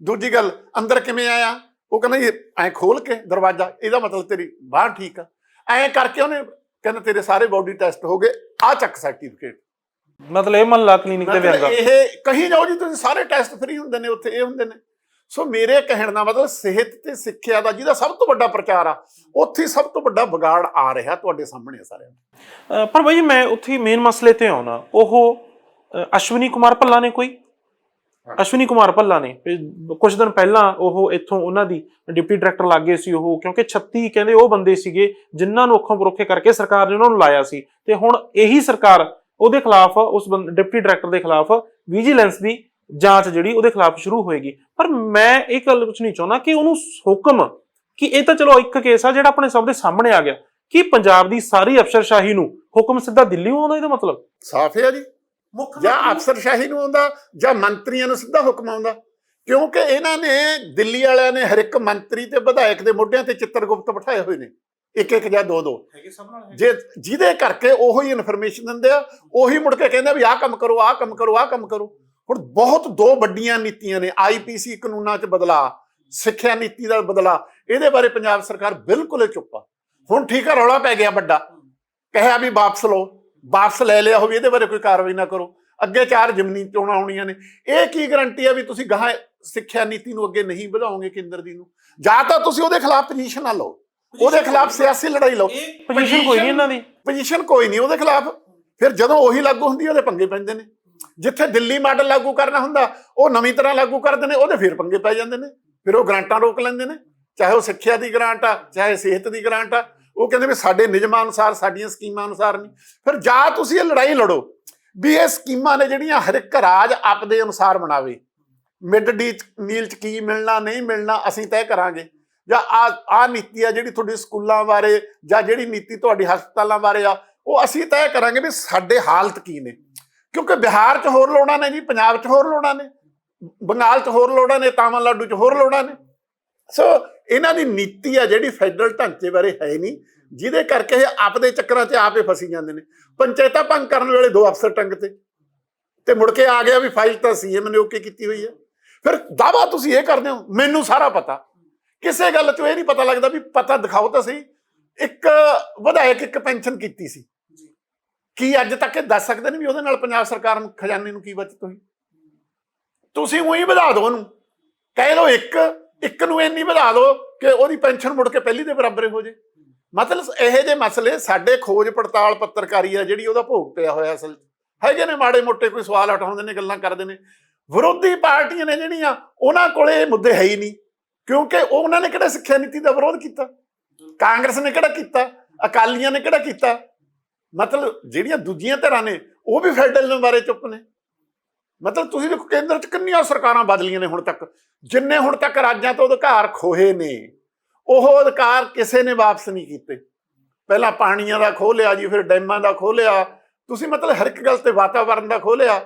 B: ਦੂਜੀ ਗੱਲ ਅੰਦਰ ਕਿਵੇਂ ਆਇਆ? ਉਹ ਕਹਿੰਦਾ ਜੀ ਐ ਖੋਲ ਕੇ ਦਰਵਾਜ਼ਾ ਇਹਦਾ ਮਤਲਬ ਤੇਰੀ ਬਾਹਰ ਠੀਕ ਆ। ਐ ਕਰਕੇ ਉਹਨੇ ਕਹਿੰਦਾ ਤੇਰੇ ਸਾਰੇ ਬਾਡੀ ਟੈਸਟ ਹੋ ਗਏ ਆ ਚੱਕ ਸਰਟੀਫਿਕੇਟ
A: ਮਤਲਬ ਇਹ ਮਹੱਲਾ ਕਲੀਨਿਕ ਤੇ ਵਿਅੰਗਾ
B: ਇਹ ਕਹੀਂ ਜਾਓ ਜੀ ਤੁਸੀਂ ਸਾਰੇ ਟੈਸਟ ਫ੍ਰੀ ਹੁੰਦੇ ਨੇ ਉੱਥੇ ਇਹ ਹੁੰਦੇ ਨੇ। ਸੋ ਮੇਰੇ ਕਹਿਣ ਦਾ ਮਤਲਬ ਸਿਹਤ ਤੇ ਸਿੱਖਿਆ ਦਾ ਜਿਹਦਾ ਸਭ ਤੋਂ ਵੱਡਾ ਪ੍ਰਚਾਰ ਆ ਉੱਥੇ ਸਭ ਤੋਂ ਵੱਡਾ ਵਿਗਾੜ ਆ ਰਿਹਾ ਤੁਹਾਡੇ ਸਾਹਮਣੇ ਸਾਰਿਆਂ
A: ਪਰ ਬਾਈ ਮੈਂ ਉੱਥੇ ਮੇਨ ਮਸਲੇ ਤੇ ਆਉਣਾ ਉਹ ਅਸ਼ਵਨੀ ਕੁਮਾਰ ਭੱਲਾ ਨੇ ਕੋਈ? ਅਸ਼ਵਨੀ ਕੁਮਾਰ ਭੱਲਾ ਨੇ। ਕੁਝ ਦਿਨ ਪਹਿਲਾਂ ਉਹ ਇੱਥੋਂ ਉਹਨਾਂ ਦੀ ਡਿਪਟੀ ਡਾਇਰੈਕਟਰ ਲੱਗੇ ਸੀ ਉਹ ਕਿਉਂਕਿ 36 ਕਹਿੰਦੇ ਉਹ ਬੰਦੇ ਸੀਗੇ ਜਿਨ੍ਹਾਂ ਨੂੰ ਅੱਖੋਂ ਪਰੋਖੇ ਕਰਕੇ ਸਰਕਾਰ ਨੇ ਉਹਨਾਂ ਨੂੰ ਲਾਇਆ ਸੀ। ਤੇ ਹੁਣ ਇਹੀ ਸਰਕਾਰ ਉਹਦੇ ਖਿਲਾਫ ਉਸ ਡਿਪਟੀ ਡਾਇਰੈਕਟਰ ਦੇ ਖਿਲਾਫ ਵਿਜੀਲੈਂਸ ਦੀ ਜਾਂਚ ਜਿਹੜੀ ਉਹਦੇ ਖਿਲਾਫ ਸ਼ੁਰੂ ਹੋਏਗੀ। ਪਰ ਮੈਂ ਇਹ ਗੱਲ ਪੁੱਛਣੀ ਚਾਹੁੰਦਾ ਕਿ ਉਹਨੂੰ ਹੁਕਮ ਕਿ ਇਹ ਤਾਂ ਚਲੋ ਇੱਕ ਕੇਸ ਆ ਜਿਹੜਾ ਆਪਣੇ ਸਭ ਦੇ ਸਾਹਮਣੇ ਆ ਗਿਆ। ਕਿ ਪੰਜਾਬ ਦੀ ਸਾਰੀ ਅਫਸਰਸ਼ਾਹੀ ਨੂੰ ਹੁਕਮ ਸਿੱਧਾ ਦਿੱਲੀ ਨੂੰ ਆਉਂਦਾ ਇਹਦਾ ਮਤਲਬ?
B: ਸਾਫ਼ ਹੈ ਜੀ।
A: ਮੁੱਖ
B: ਜਾਂ ਅਫਸਰਸ਼ਾਹੀ ਨੂੰ ਆਉਂਦਾ ਜਾਂ ਮੰਤਰੀਆਂ ਨੂੰ ਸਿੱਧਾ ਹੁਕਮ ਆਉਂਦਾ। ਕਿਉਂਕਿ ਇਹਨਾਂ ਨੇ ਦਿੱਲੀ ਵਾਲਿਆਂ ਨੇ ਹਰ ਇੱਕ ਮੰਤਰੀ ਤੇ ਵਿਧਾਇਕ ਦੇ ਮੋਢਿਆਂ ਤੇ ਚਿੱਤਰਗੁਪਤ ਬਿਠਾਏ ਹੋਏ ਨੇ। ਇੱਕ ਇੱਕ ਜਾਂ ਦੋ ਦੋ। ਜੇ ਜਿਹਦੇ ਕਰਕੇ ਉਹੋ ਹੀ ਇਨਫੋਰਮੇਸ਼ਨ ਦਿੰਦੇ ਆ ਉਹੀ ਮੁੜ ਕੇ ਕਹਿੰਦੇ ਵੀ ਆਹ ਕੰਮ ਕਰੋ ਆਹ ਕੰਮ ਕਰੋ ਆਹ ਕੰਮ ਕਰੋ। ਹੁਣ ਬਹੁਤ ਦੋ ਵੱਡੀਆਂ ਨੀਤੀਆਂ ਨੇ ਆਈਪੀਸੀ ਕਾਨੂੰਨਾਂ 'ਚ ਬਦਲਾ ਸਿੱਖਿਆ ਨੀਤੀ ਦਾ ਬਦਲਾ ਇਹਦੇ ਬਾਰੇ ਪੰਜਾਬ ਸਰਕਾਰ ਬਿਲਕੁਲ ਚੁੱਪ ਆ। ਹੁਣ ਠੀਕ ਆ ਰੌਲਾ ਪੈ ਗਿਆ ਵੱਡਾ। ਕਹਿਆ ਵੀ ਵਾਪਸ ਲਓ। ਵਾਪਸ ਲੈ ਲਿਆ ਹੋਵੇ ਇਹਦੇ ਬਾਰੇ ਕੋਈ ਕਾਰਵਾਈ ਨਾ ਕਰੋ। ਅੱਗੇ ਚਾਰ ਜ਼ਮਨੀ ਚੋਣਾਂ ਆਉਣੀਆਂ ਨੇ। ਇਹ ਕੀ ਗਰੰਟੀ ਆ ਵੀ ਤੁਸੀਂ ਗਾਹਾਂ ਸਿੱਖਿਆ ਨੀਤੀ ਨੂੰ ਅੱਗੇ ਨਹੀਂ ਵਧਾਓਗੇ ਕੇਂਦਰ ਦੀ ਨੂੰ? ਜਾਂ ਤਾਂ ਤੁਸੀਂ ਉਹਦੇ ਖਿਲਾਫ ਪੋਜੀਸ਼ਨ ਨਾ ਲਓ। ਉਹਦੇ ਖਿਲਾਫ ਸਿਆਸੀ ਲੜਾਈ ਲਓ।
A: ਪੋਜੀਸ਼ਨ ਕੋਈ ਨਹੀਂ ਇਹਨਾਂ ਦੀ।
B: ਪੋਜੀਸ਼ਨ ਕੋਈ ਨਹੀਂ ਉਹਦੇ ਖਿਲਾਫ। ਫਿਰ ਜਦੋਂ ਉਹੀ ਲਾਗੂ ਹੁੰਦੀ ਆ, ਉਹਦੇ ਪੰਗੇ ਪੈਂਦੇ ਨੇ। ਜਿੱਥੇ ਦਿੱਲੀ ਮਾਡਲ ਲਾਗੂ ਕਰਨਾ ਹੁੰਦਾ ਉਹ ਨਵੀਂ ਤਰ੍ਹਾਂ ਲਾਗੂ ਕਰਦੇ ਨੇ ਉਹਦੇ ਫਿਰ ਪੰਗੇ ਪੈ ਜਾਂਦੇ ਨੇ। ਫਿਰ ਉਹ ਗ੍ਰਾਂਟਾਂ ਰੋਕ ਲੈਂਦੇ ਨੇ। ਚਾਹੇ ਉਹ ਸਿੱਖਿਆ ਦੀ ਗ੍ਰਾਂਟ ਆ ਚਾਹੇ ਸਿਹਤ ਦੀ ਗ੍ਰਾਂਟ ਆ। ਉਹ ਕਹਿੰਦੇ ਵੀ ਸਾਡੇ ਨਿਯਮਾਂ ਅਨੁਸਾਰ, ਸਾਡੀਆਂ ਸਕੀਮਾਂ ਅਨੁਸਾਰ ਨਹੀਂ। ਫਿਰ ਜਾਂ ਤੁਸੀਂ ਇਹ ਲੜਾਈ ਲੜੋ ਵੀ ਇਹ ਸਕੀਮਾਂ ਨੇ ਜਿਹੜੀਆਂ ਹਰ ਇੱਕ ਰਾਜ ਆਪਦੇ ਅਨੁਸਾਰ ਬਣਾਵੇ ਮਿਡ ਡੀ ਮੀਲ ਚ ਕੀ ਮਿਲਣਾ, ਨਹੀਂ ਮਿਲਣਾ, ਅਸੀਂ ਤੈਅ ਕਰਾਂਗੇ। ਜਾਂ ਆ ਆ ਨੀਤੀ ਆ ਜਿਹੜੀ ਤੁਹਾਡੀ ਸਕੂਲਾਂ ਬਾਰੇ ਜਾਂ ਜਿਹੜੀ ਨੀਤੀ ਤੁਹਾਡੀ ਹਸਪਤਾਲਾਂ ਬਾਰੇ ਆ, ਉਹ ਅਸੀਂ ਤੈਅ ਕਰਾਂਗੇ ਵੀ ਸਾਡੇ ਹਾਲਤ ਕੀ ਨੇ। ਕਿਉਂਕਿ ਬਿਹਾਰ 'ਚ ਹੋਰ ਲੋੜਾਂ ਨੇ ਜੀ, ਪੰਜਾਬ 'ਚ ਹੋਰ ਲੋੜਾਂ ਨੇ, ਬੰਗਾਲ 'ਚ ਹੋਰ ਲੋੜਾਂ ਨੇ, ਤਾਮਿਲਨਾਡੂ 'ਚ ਹੋਰ ਲੋੜਾਂ ਨੇ। ਸੋ ਇਹਨਾਂ ਦੀ ਨੀਤੀ ਆ ਜਿਹੜੀ ਫੈਡਰਲ ਢਾਂਚੇ ਬਾਰੇ ਹੈ ਨਹੀਂ, ਜਿਹਦੇ ਕਰਕੇ ਇਹ ਆਪਦੇ ਚੱਕਰਾਂ 'ਚ ਆਪੇ ਫਸੀ ਜਾਂਦੇ ਨੇ। ਪੰਚਾਇਤਾਂ ਭੰਗ ਕਰਨ ਵੇਲੇ ਦੋ ਅਫਸਰ ਟੰਗ ਤੇ ਤੇ ਮੁੜ ਕੇ ਆ ਗਿਆ ਵੀ ਫਾਈਲ ਤਾਂ ਸੀਐਮ ਨੇ ਓਕੇ ਕੀਤੀ ਹੋਈ ਹੈ ਫਿਰ ਦਾਵਾ ਤੁਸੀਂ ਇਹ ਕਰਦੇ ਹੋ, ਮੈਨੂੰ ਸਾਰਾ ਪਤਾ। ਕਿਸੇ ਗੱਲ 'ਚ ਇਹ ਨਹੀਂ ਪਤਾ ਲੱਗਦਾ ਵੀ ਪਤਾ ਦਿਖਾਓ ਤਾਂ ਸਹੀ। ਇੱਕ ਵਿਧਾਇਕ ਇੱਕ ਪੈਨਸ਼ਨ ਕੀਤੀ ਸੀ। ਕੀ ਅੱਜ ਤੱਕ ਇਹ ਦੱਸ ਸਕਦੇ ਨੇ ਵੀ ਉਹਦੇ ਨਾਲ ਪੰਜਾਬ ਸਰਕਾਰ ਨੂੰ ਖਜ਼ਾਨੇ ਨੂੰ ਕੀ ਬਚਤ ਹੋਈ? ਤੁਸੀਂ ਉਹੀ ਵਧਾ ਦਿਓ ਉਹਨੂੰ। ਕਹਿ ਲਓ ਇੱਕ ਇੱਕ ਨੂੰ ਇੰਨੀ ਵਧਾ ਦਿਓ ਕਿ ਉਹਦੀ ਪੈਨਸ਼ਨ ਮੁੜ ਕੇ ਪਹਿਲੀ ਦੇ ਬਰਾਬਰ ਹੋ ਜੇ। ਮਤਲਬ ਇਹੋ ਜਿਹੇ ਮਸਲੇ ਸਾਡੇ ਖੋਜ ਪੜਤਾਲ ਪੱਤਰਕਾਰੀ ਆ ਜਿਹੜੀ ਉਹਦਾ ਭੋਗ ਪਿਆ ਹੋਇਆ ਅਸਲ 'ਚ। ਹੈਗੇ ਨੇ ਮਾੜੇ ਮੋਟੇ ਕੋਈ ਸਵਾਲ ਉਠਾਉਂਦੇ ਨੇ, ਗੱਲਾਂ ਕਰਦੇ ਨੇ। ਵਿਰੋਧੀ ਪਾਰਟੀਆਂ ਨੇ ਜਿਹੜੀਆਂ, ਉਹਨਾਂ ਕੋਲੇ ਇਹ ਮੁੱਦੇ ਹੈ ਹੀ ਨਹੀਂ। ਕਿਉਂਕਿ ਉਹ ਉਹਨਾਂ ਨੇ ਕਿਹੜਾ ਸਿੱਖਿਆ ਨੀਤੀ ਦਾ ਵਿਰੋਧ ਕੀਤਾ? ਕਾਂਗਰਸ ਨੇ ਕਿਹੜਾ ਕੀਤਾ? ਅਕਾਲੀਆਂ ਨੇ ਕਿਹੜਾ ਕੀਤਾ? ਮਤਲਬ ਜਿਹੜੀਆਂ ਦੂਜੀਆਂ ਧਿਰਾਂ ਨੇ, ਉਹ ਵੀ ਫੈਡਰਲ ਬਾਰੇ ਚੁੱਪ ਨੇ। ਮਤਲਬ ਤੁਸੀਂ ਦੇਖੋ ਕੇਂਦਰ 'ਚ ਕਿੰਨੀਆਂ ਸਰਕਾਰਾਂ ਬਦਲੀਆਂ ਨੇ ਹੁਣ ਤੱਕ। ਜਿੰਨੇ ਹੁਣ ਤੱਕ ਰਾਜਾਂ ਤੋਂ ਅਧਿਕਾਰ ਖੋਹੇ ਨੇ, ਉਹ ਅਧਿਕਾਰ ਕਿਸੇ ਨੇ ਵਾਪਸ ਨਹੀਂ ਕੀਤੇ। ਪਹਿਲਾਂ ਪਾਣੀਆਂ ਦਾ ਖੋਹ ਲਿਆ ਜੀ, ਫਿਰ ਡੈਮਾਂ ਦਾ ਖੋਹ ਲਿਆ ਤੁਸੀਂ ਮਤਲਬ ਹਰ ਇੱਕ ਗੱਲ ਤੇ ਵਾਤਾਵਰਣ ਦਾ ਖੋਹ ਲਿਆ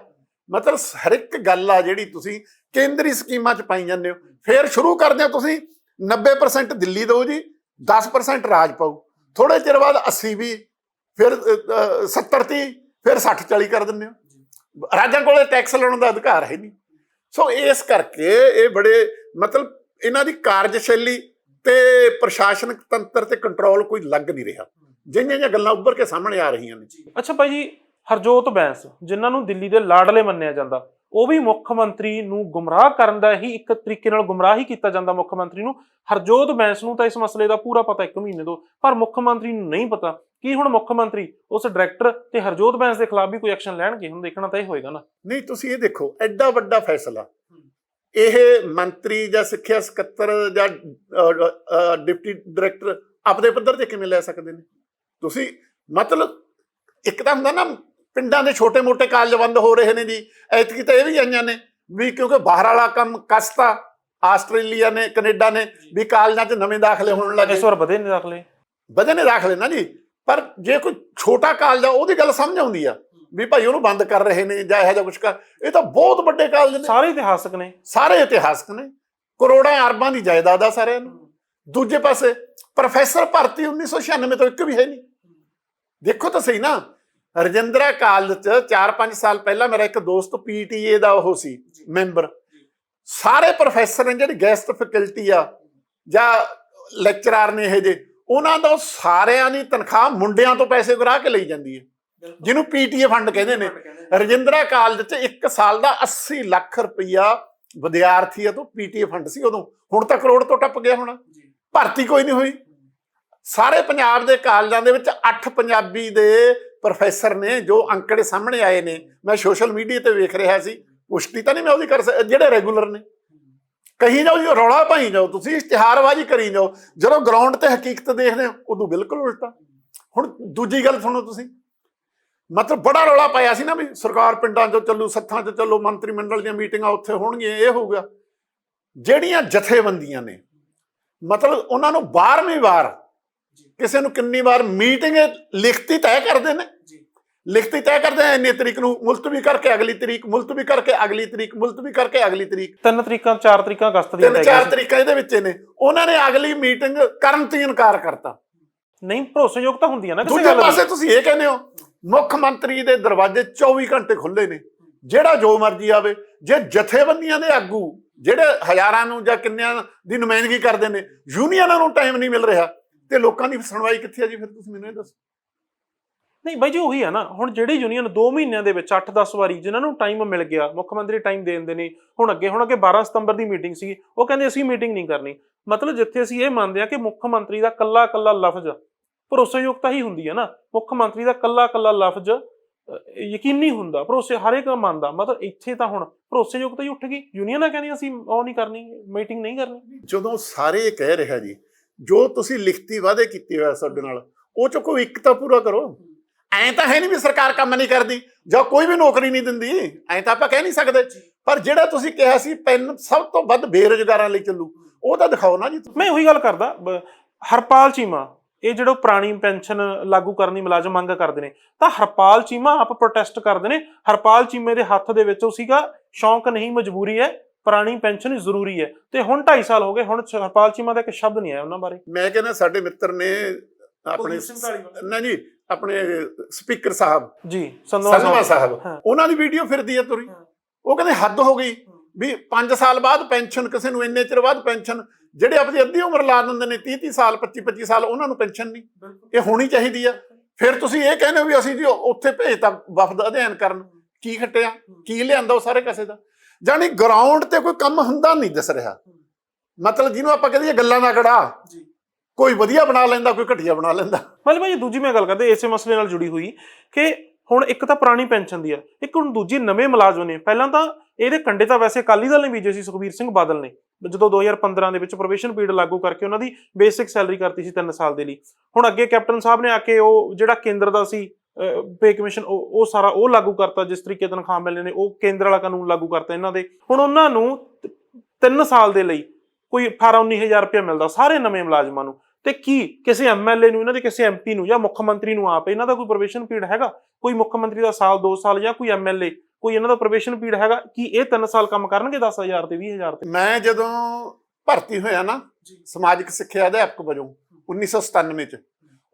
B: ਮਤਲਬ ਹਰ ਇੱਕ ਗੱਲ ਆ ਜਿਹੜੀ ਤੁਸੀਂ ਕੇਂਦਰੀ ਸਕੀਮਾਂ 'ਚ ਪਾਈ ਜਾਂਦੇ ਹੋ। ਫਿਰ ਸ਼ੁਰੂ ਕਰਦੇ ਹੋ ਤੁਸੀਂ 90% ਦਿੱਲੀ ਦਿਓ ਜੀ 10% ਰਾਜ ਪਾਓ। ਥੋੜੇ ਚਿਰ ਬਾਅਦ 80 ਵੀ ਫਿਰ 70 30 ਫਿਰ 60 40 ਕਰ ਦਿੰਦੇ ਹੋ। ਰਾਜਾਂ ਕੋਲੇ ਟੈਕਸ ਲਾਉਣ ਦਾ ਅਧਿਕਾਰ ਹੈ ਨਹੀਂ। ਸੋ ਇਸ ਕਰਕੇ ਇਹ ਬੜੇ ਮਤਲਬ ਇਹਨਾਂ ਦੀ ਕਾਰਜਸ਼ੈਲੀ ਤੇ ਪ੍ਰਸ਼ਾਸਨਿਕ ਤੰਤਰ ਤੇ ਕੰਟਰੋਲ ਕੋਈ ਲੱਗ ਨਹੀਂ ਰਿਹਾ। ਜਿਹੀਆਂ ਜਿਹੀਆਂ ਗੱਲਾਂ ਉੱਭਰ ਕੇ ਸਾਹਮਣੇ ਆ ਰਹੀਆਂ ਨੇ।
A: ਅੱਛਾ ਭਾਈ ਜੀ, ਹਰਜੋਤ ਬੈਂਸ, ਜਿਨ੍ਹਾਂ ਨੂੰ ਦਿੱਲੀ ਦੇ ਲਾਡਲੇ ਮੰਨਿਆ ਜਾਂਦਾ। ਉਹ ਵੀ ਮੁੱਖ ਮੰਤਰੀ ਨੂੰ ਗੁੰਮਰਾਹ ਕਰਨ ਦਾ ਹੀ ਇੱਕ ਤਰੀਕੇ ਨਾਲ ਗੁੰਮਰਾਹ ਹੀ ਕੀਤਾ ਜਾਂਦਾ ਮੁੱਖ ਮੰਤਰੀ ਨੂੰ। ਹਰਜੋਤ ਬੈਂਸ ਨੂੰ ਤਾਂ ਇਸ ਮਸਲੇ ਦਾ ਪੂਰਾ ਪਤਾ ਇੱਕ ਮਹੀਨੇ ਤੋਂ ਪਰ ਮੁੱਖ ਮੰਤਰੀ ਨੂੰ ਨਹੀਂ ਪਤਾ। ਕੀ ਹੁਣ ਮੁੱਖ ਮੰਤਰੀ ਉਸ ਡਾਇਰੈਕਟਰ ਤੇ ਹਰਜੋਤ ਬੈਂਸ ਦੇ ਖਿਲਾਫ ਵੀ ਕੋਈ ਐਕਸ਼ਨ ਲੈਣਗੇ? ਹੁਣ ਦੇਖਣਾ ਤਾਂ ਇਹ ਹੋਏਗਾ ਨਾ।
B: ਨਹੀਂ ਤੁਸੀਂ ਇਹ ਦੇਖੋ ਐਡਾ ਵੱਡਾ ਫੈਸਲਾ। ਇਹ ਮੰਤਰੀ ਜਾਂ ਸਿੱਖਿਆ ਸਕੱਤਰ ਜਾਂ ਡਿਪਟੀ ਡਾਇਰੈਕਟਰ ਆਪਦੇ ਪੱਧਰ ਤੇ ਕਿਵੇਂ ਲੈ ਸਕਦੇ ਨੇ? ਤੁਸੀਂ ਮਤਲਬ ਇੱਕ ਤਾਂ ਹੁੰਦਾ ਨਾ ਪਿੰਡਾਂ ਦੇ ਛੋਟੇ-ਮੋਟੇ ਕਾਲਜ ਬੰਦ ਹੋ ਰਹੇ ਨੇ ਜੀ। ਐਤਕੀ ਤਾਂ ਇਹ ਵੀ ਆਈਆਂ ਨੇ ਵੀ ਕਿਉਂਕਿ ਬਾਹਰ ਵਾਲਾ ਕੰਮ ਕਸਤਾ ਆਸਟ੍ਰੇਲੀਆ ਨੇ ਕੈਨੇਡਾ ਨੇ ਵੀ ਕਾਲਜਾਂ 'ਚ ਨਵੇਂ ਦਾਖਲੇ ਹੋਣ ਲੱਗੇ।
A: ਇਸ ਵਾਰ ਵਧੇ ਨੇ ਦਾਖਲੇ?
B: ਵਧੇ ਨੇ ਦਾਖਲੇ ਨਾ ਜੀ। ਪਰ ਜੇ ਕੋਈ ਛੋਟਾ ਕਾਲਜ ਆ ਉਹਦੀ ਗੱਲ ਸਮਝ ਆਉਂਦੀ ਆ ਵੀ ਭਾਈ ਉਹਨੂੰ ਬੰਦ ਕਰ ਰਹੇ ਨੇ ਜਾਂ ਇਹੋ ਜਿਹਾ ਕੁਛ ਕਰ। ਇਹ ਤਾਂ ਬਹੁਤ ਵੱਡੇ ਕਾਲਜ ਨੇ।
A: ਸਾਰੇ ਇਤਿਹਾਸਕ ਨੇ।
B: ਸਾਰੇ ਇਤਿਹਾਸਕ ਨੇ। ਕਰੋੜਾਂ ਅਰਬਾਂ ਦੀ ਜਾਇਦਾਦ ਆ ਸਾਰਿਆਂ ਨੂੰ। ਦੂਜੇ ਪਾਸੇ ਪ੍ਰੋਫੈਸਰ ਭਰਤੀ 1996 ਤੋਂ ਇੱਕ ਵੀ ਹੈ ਨਹੀਂ। ਦੇਖੋ ਤਾਂ ਸਹੀ ਨਾ। ਰਜਿੰਦਰਾ ਕਾਲਜ ਚ 4-5 ਸਾਲ ਪਹਿਲਾਂ ਮੇਰਾ ਇੱਕ ਦੋਸਤ ਪੀਟੀਏ ਦਾ ਉਹ ਸੀ ਮੈਂਬਰ। ਸਾਰੇ ਪ੍ਰੋਫੈਸਰ ਨੇ ਜਿਹੜੀ ਗੈਸਟ ਫੈਕਲਟੀ ਆ ਜਾਂ ਲੈਕਚਰਰ ਨੇ ਇਹ ਜੇ ਉਹਨਾਂ ਦਾ ਸਾਰਿਆਂ ਦੀ ਤਨਖਾਹ ਮੁੰਡਿਆਂ ਤੋਂ ਪੈਸੇ ਗੁਰਾ ਕੇ ਲਈ ਜਾਂਦੀ ਹੈ। ਜਿਹਨੂੰ ਪੀਟੀਏ ਫੰਡ ਕਹਿੰਦੇ ਨੇ। ਰਜਿੰਦਰਾ ਕਾਲਜ ਚ ਇੱਕ ਸਾਲ ਦਾ 80 ਲੱਖ ਰੁਪਈਆ ਵਿਦਿਆਰਥੀਆਂ ਤੋਂ ਪੀਟੀਏ ਫੰਡ ਸੀ ਉਦੋਂ। ਹੁਣ ਤਾਂ ਕਰੋੜ ਤੋਂ ਟੱਪ ਗਿਆ ਹੋਣਾ। ਭਰਤੀ ਕੋਈ ਨਹੀਂ ਹੋਈ। ਸਾਰੇ ਪੰਜਾਬ ਦੇ ਕਾਲਜਾਂ ਦੇ ਵਿੱਚ 8 ਪੰਜਾਬੀ ਦੇ ਪ੍ਰੋਫੈਸਰ ਨੇ ਜੋ ਅੰਕੜੇ ਸਾਹਮਣੇ ਆਏ ਨੇ, ਮੈਂ ਸੋਸ਼ਲ ਮੀਡੀਆ ਤੇ ਵੇਖ ਰਿਹਾ ਸੀ, ਪੁਸ਼ਟੀ ਤਾਂ ਨਹੀਂ ਮੈਂ ਉਹਦੀ ਕਰ ਸਕ- ਜਿਹੜੇ ਰੈਗੂਲਰ ਨੇ। ਕਹੀ ਜਾਓ ਜੀ, ਰੌਲਾ ਪਾਈ ਜਾਓ, ਤੁਸੀਂ ਇਸ਼ਤਿਹਾਰਬਾਜ਼ੀ ਕਰੀ ਜਾਓ, ਜਦੋਂ ਗਰਾਊਂਡ ਤੇ ਹਕੀਕਤ ਦੇਖਦੇ ਹੋ, ਉਦੋਂ ਬਿਲਕੁਲ ਉਲਟਾ। ਹੁਣ ਦੂਜੀ ਗੱਲ ਸੁਣੋ ਤੁਸੀਂ। ਮਤਲਬ ਬੜਾ ਰੌਲਾ ਪਾਇਆ ਸੀ ਨਾ ਵੀ ਸਰਕਾਰ ਪਿੰਡਾਂ 'ਚ ਚੱਲੂ, ਸੱਥਾਂ 'ਚ ਚੱਲੋ, ਮੰਤਰੀ ਮੰਡਲ ਦੀਆਂ ਮੀਟਿੰਗਾਂ ਉੱਥੇ ਹੋਣਗੀਆਂ, ਇਹ ਹੋਊਗਾ। ਜਿਹੜੀਆਂ ਜਥੇਬੰਦੀਆਂ ਨੇ, ਮਤਲਬ ਉਹਨਾਂ ਨੂੰ 12ਵੀਂ ਵਾਰ ਕਿਸੇ ਨੂੰ ਕਿੰਨੀ ਵਾਰ ਮੀਟਿੰਗ ਲਿਖਤੀ ਤੈਅ ਕਰਦੇ ਨੇ? ਲਿਖਤੀ ਤੈਅ ਕਰਦੇ ਆ ਇੰਨੀ ਤਰੀਕ ਨੂੰ ਮੁਲਤਵੀ ਕਰਕੇ ਅਗਲੀ ਤਰੀਕ ਮੁਲਤਵੀ ਕਰਕੇ ਅਗਲੀ ਤਰੀਕ ਮੁਲਤਵੀ ਕਰਕੇ ਅਗਲੀ ਤਰੀਕ।
A: ਤਿੰਨ ਤਰੀਕਾਂ ਚਾਰ ਤਰੀਕਾਂ ਅਗਸਤ ਦੀਆਂ
B: ਤਿੰਨ
A: ਤੈਅ
B: ਚਾਰ। ਤਰੀਕਾਂ ਇਹਦੇ ਵਿੱਚ ਨੇ। ਉਹਨਾਂ ਨੇ ਅਗਲੀ ਮੀਟਿੰਗ ਕਰਨ ਤੋਂ ਇਨਕਾਰ ਕਰਤਾ।
A: ਨਹੀਂ ਭਰੋਸੇਯੋਗ ਤਾਂ ਹੁੰਦੀ ਹੈ ਨਾ ਕਿਸੇ
B: ਦੂਜੇ
A: ਗੱਲ ਦੀ।
B: ਪਾਸੇ ਤੁਸੀਂ ਇਹ ਕਹਿੰਦੇ ਹੋ ਮੁੱਖ ਮੰਤਰੀ ਦੇ ਦਰਵਾਜ਼ੇ 24 ਘੰਟੇ ਖੁੱਲੇ ਨੇ। ਜਿਹੜਾ ਜੋ ਮਰਜ਼ੀ ਆਵੇ ਜੇ ਜਥੇਬੰਦੀਆਂ ਦੇ ਆਗੂ ਜਿਹੜੇ ਹਜ਼ਾਰਾਂ ਨੂੰ ਜਾਂ ਕਿੰਨਿਆਂ ਦੀ ਨੁਮਾਇੰਦਗੀ ਕਰਦੇ ਨੇ ਯੂਨੀਅਨਾਂ ਨੂੰ ਟਾਈਮ ਨਹੀਂ ਮਿਲ ਰਿਹਾ। ਤੇ ਲੋਕਾਂ ਦੀ ਸੁਣਵਾਈ ਕਿੱਥੇ ਆ ਜੀ? ਫਿਰ ਤੁਸੀਂ ਮੈਨੂੰ ਇਹ ਦੱਸੋ।
A: ਨਹੀਂ ਬਾਈ ਜੀ ਉਹੀ ਆ ਨਾ। ਹੁਣ ਜਿਹੜੀ ਯੂਨੀਅਨ 2 ਮਹੀਨਿਆਂ ਦੇ ਵਿੱਚ 8-10 ਵਾਰੀ ਜਿਨ੍ਹਾਂ ਨੂੰ ਟਾਈਮ ਮਿਲ ਗਿਆ ਮੁੱਖ ਮੰਤਰੀ ਟਾਈਮ ਦੇ ਦਿੰਦੇ ਨੇ ਹੁਣ ਅੱਗੇ ਹੁਣ ਅੱਗੇ 12 ਸਤੰਬਰ ਦੀ ਮੀਟਿੰਗ ਸੀ ਉਹ ਕਹਿੰਦੇ ਅਸੀਂ ਮੀਟਿੰਗ ਨਹੀਂ ਕਰਨੀ। ਮਤਲਬ ਜਿੱਥੇ ਅਸੀਂ ਇਹ ਮੰਨਦੇ ਆ ਕਿ ਮੁੱਖ ਮੰਤਰੀ ਦਾ ਕੱਲਾ ਕੱਲਾ ਲਫ਼ਜ਼ ਭਰੋਸੇਯੋਗਤਾ ਹੀ ਹੁੰਦੀ ਹੈ ਨਾ। ਮੁੱਖ ਮੰਤਰੀ ਦਾ ਕੱਲਾ ਕੱਲਾ ਲਫ਼ਜ਼ ਯਕੀਨੀ ਹੁੰਦਾ ਭਰੋਸੇ ਹਰ ਇੱਕ ਮੰਨਦਾ। ਮਤਲਬ ਇੱਥੇ ਤਾਂ ਹੁਣ ਭਰੋਸੇਯੋਗਤਾ ਹੀ ਉੱਠ ਗਈ। ਯੂਨੀਅਨਾਂ ਕਹਿੰਦੀਆਂ ਅਸੀਂ ਉਹ ਨਹੀਂ ਕਰਨੀ ਮੀਟਿੰਗ ਨਹੀਂ ਕਰਨੀ।
B: ਜਦੋਂ ਸਾਰੇ ਕਹਿ ਰਿਹਾ ਜੀ ਜੋ ਤੁਸੀਂ ਲਿਖਤੀ ਵਾਅਦੇ ਕੀਤੇ ਹੋਇਆ ਸਾਡੇ ਨਾਲ, ਉਹ ਚ ਕੋਈ ਇੱਕ ਤਾਂ ਪੂਰਾ ਕਰੋ। ਐਂ ਤਾਂ ਹੈ ਨਹੀਂ ਵੀ ਸਰਕਾਰ ਕੰਮ ਨਹੀਂ ਕਰਦੀ, ਜਾਂ ਕੋਈ ਵੀ ਨੌਕਰੀ ਨਹੀਂ ਦਿੰਦੀ। ਐਂ ਤਾਂ ਆਪਾਂ ਕਹਿ ਨਹੀਂ ਸਕਦੇ। ਪਰ ਜਿਹੜਾ ਤੁਸੀਂ ਕਿਹਾ ਸੀ, ਪੈਨ ਸਭ ਤੋਂ ਵੱਧ ਬੇਰੁਜ਼ਗਾਰਾਂ ਲਈ ਚੱਲੂ, ਉਹ ਤਾਂ ਦਿਖਾਓ ਨਾ ਜੀ
A: ਮੈਂ ਉਹੀ ਗੱਲ ਕਰਦਾ ਹਰਪਾਲ ਚੀਮਾ, ਇਹ ਜਿਹੜਾ ਪੁਰਾਣੀ ਪੈਨਸ਼ਨ ਲਾਗੂ ਕਰਨ ਦੀ ਮੁਲਾਜ਼ਮ ਮੰਗ ਕਰਦੇ ਨੇ, ਤਾਂ ਹਰਪਾਲ ਚੀਮਾ ਆਪ ਪ੍ਰੋਟੈਸਟ ਕਰਦੇ ਨੇ। ਹਰਪਾਲ ਚੀਮੇ ਦੇ ਹੱਥ ਦੇ ਵਿੱਚ ਉਹ ਸੀਗਾ, ਸ਼ੌਂਕ ਨਹੀਂ, ਮਜਬੂਰੀ ਹੈ। ਪੁਰਾਣੀ ਪੈਨਸ਼ਨ ਜ਼ਰੂਰੀ ਹੈ। ਤੇ ਹੁਣ 2.5 ਸਾਲ ਹੋ ਗਏ ਹੁਣ ਹਰਪਾਲ ਚੀਮਾ ਦਾ ਇੱਕ ਸ਼ਬਦ ਨਹੀਂ ਆਇਆ ਉਹਨਾਂ ਬਾਰੇ।
B: ਮੈਂ ਕਹਿੰਦਾ ਸਾਡੇ ਮਿੱਤਰ ਨੇ ਆਪਣੇ। ਨਾ ਜੀ ਆਪਣੇ ਸਪੀਕਰ ਸਾਹਿਬ
A: ਜੀ ਸੰਧਵਾ
B: ਸਾਹਿਬ। ਉਹਨਾਂ ਦੀ ਵੀਡੀਓ ਫਿਰਦੀ ਹੈ ਤੁਰੀ। ਉਹ ਕਹਿੰਦੇ ਹੱਦ ਹੋ ਗਈ ਵੀ 5 ਸਾਲ ਬਾਅਦ ਪੈਨਸ਼ਨ ਕਿਸੇ ਨੂੰ ਇੰਨੇ ਚਿਰ ਬਾਅਦ ਪੈਨਸ਼ਨ ਜਿਹੜੇ ਆਪਣੀ ਅੱਧੀ ਉਮਰ ਲਾ ਦਿੰਦੇ ਨੇ 30 30 ਸਾਲ 25 25 ਸਾਲ ਉਹਨਾਂ ਨੂੰ ਪੈਨਸ਼ਨ ਨਹੀਂ। ਇਹ ਹੋਣੀ ਚਾਹੀਦੀ ਆ। ਫਿਰ ਤੁਸੀਂ ਇਹ ਕਹਿੰਦੇ ਹੋ ਵੀ ਅਸੀਂ ਜੀ ਉੱਥੇ ਭੇਜਤਾ ਵਫਦ ਅਧਿਐਨ ਕਰਨ। ਕੀ ਖੱਟਿਆ? ਕੀ ਲਿਆਂਦਾ ਉਹ ਸਾਰੇ ਕਸੇ ਦਾ? ਜਾਨੀ ਗਰਾਊਂਡ ਤੇ ਕੋਈ ਕੰਮ ਹੁੰਦਾ ਨਹੀਂ ਦਿਸ ਰਿਹਾ। ਮਤਲਬ ਜਿਹਨੂੰ ਆਪਾਂ ਕਹਿੰਦੇ ਗੱਲਾਂ ਦਾ
A: ਜੀ।
B: ਕੋਈ ਵਧੀਆ ਬਣਾ ਲੈਂਦਾ ਕੋਈ ਘਟੀਆ ਬਣਾ ਲੈਂਦਾ।
A: ਮਤਲਬ ਭਾਈ ਦੂਜੀ ਮੈਂ ਗੱਲ ਕਰਦੇ ਇਸੇ ਮਸਲੇ ਨਾਲ ਜੁੜੀ ਹੋਈ ਕਿ ਹੁਣ ਇੱਕ ਤਾਂ ਪੁਰਾਣੀ ਪੈਨਸ਼ਨ ਦੀ ਆ ਇੱਕ ਹੁਣ ਦੂਜੀ ਨਵੇਂ ਮੁਲਾਜ਼ਮ ਨੇ। ਪਹਿਲਾਂ ਤਾਂ ਇਹਦੇ ਕੰਡੇ ਤਾਂ ਵੈਸੇ ਅਕਾਲੀ ਦਲ ਨੇ ਬੀਜੇ ਸੀ ਸੁਖਬੀਰ ਸਿੰਘ ਬਾਦਲ ਨੇ ਜਦੋਂ 2015 ਦੇ ਵਿੱਚ ਪ੍ਰੋਬੇਸ਼ਨ ਪੀਰੀਅਡ ਲਾਗੂ ਕਰਕੇ ਉਹਨਾਂ ਦੀ ਬੇਸਿਕ ਸੈਲਰੀ ਕਰਤੀ ਸੀ 3 ਸਾਲ ਦੇ ਲਈ। ਹੁਣ ਅੱਗੇ ਕੈਪਟਨ ਸਾਹਿਬ ਨੇ ਆ ਕੇ ਉਹ ਜਿਹੜਾ ਕੇਂਦਰ ਦਾ ਸੀ ਪੇ ਕਮਿਸ਼ਨ ਉਹ ਸਾਰਾ ਉਹ ਲਾਗੂ ਕਰਤਾ ਜਿਸ ਤਰੀਕੇ ਤਨਖਾਹ ਮਿਲਣੇ ਨੇ ਉਹ ਕੇਂਦਰ ਵਾਲਾ ਕਾਨੂੰਨ ਲਾਗੂ ਕਰਤਾ ਇਹਨਾਂ ਦੇ। ਹੁਣ ਉਹਨਾਂ ਨੂੰ 3 ਸਾਲ ਦੇ ਲਈ ਕੋਈ 18 19000 ਰੁਪਏ ਮਿਲਦਾ ਸਾਰੇ ਨਵੇਂ ਮੁਲਾਜ਼ਮਾਂ ਨੂੰ। ਤੇ ਕੀ ਕਿਸੇ ਐਮਐਲਏ ਨੂੰ ਇਹਨਾਂ ਦੇ ਕਿਸੇ ਐਮਪੀ ਨੂੰ ਜਾਂ ਮੁੱਖ ਮੰਤਰੀ ਨੂੰ ਆਪ ਇਹਨਾਂ ਦਾ ਕੋਈ ਪ੍ਰੋਬੇਸ਼ਨ ਪੀਰੀਅਡ ਹੈਗਾ? ਕੋਈ ਮੁੱਖ ਮੰਤਰੀ ਦਾ ਸਾਲ 2 ਸਾਲ ਜਾਂ ਕੋਈ ਐਮਐਲਏ ਕੋਈ ਇਹਨਾਂ ਦਾ ਪ੍ਰੋਬੇਸ਼ਨ ਪੀਰੀਅਡ ਹੈਗਾ? ਕੀ ਇਹ 3 ਸਾਲ ਕੰਮ ਕਰਨਗੇ 10000 ਤੇ 20000 ਤੇ?
B: ਮੈਂ ਜਦੋਂ ਭਰਤੀ ਹੋਇਆ ਨਾ ਸਮਾਜਿਕ ਸਿੱਖਿਆ ਅਧਿਆਪਕ ਵਜੋਂ 1997 ਚ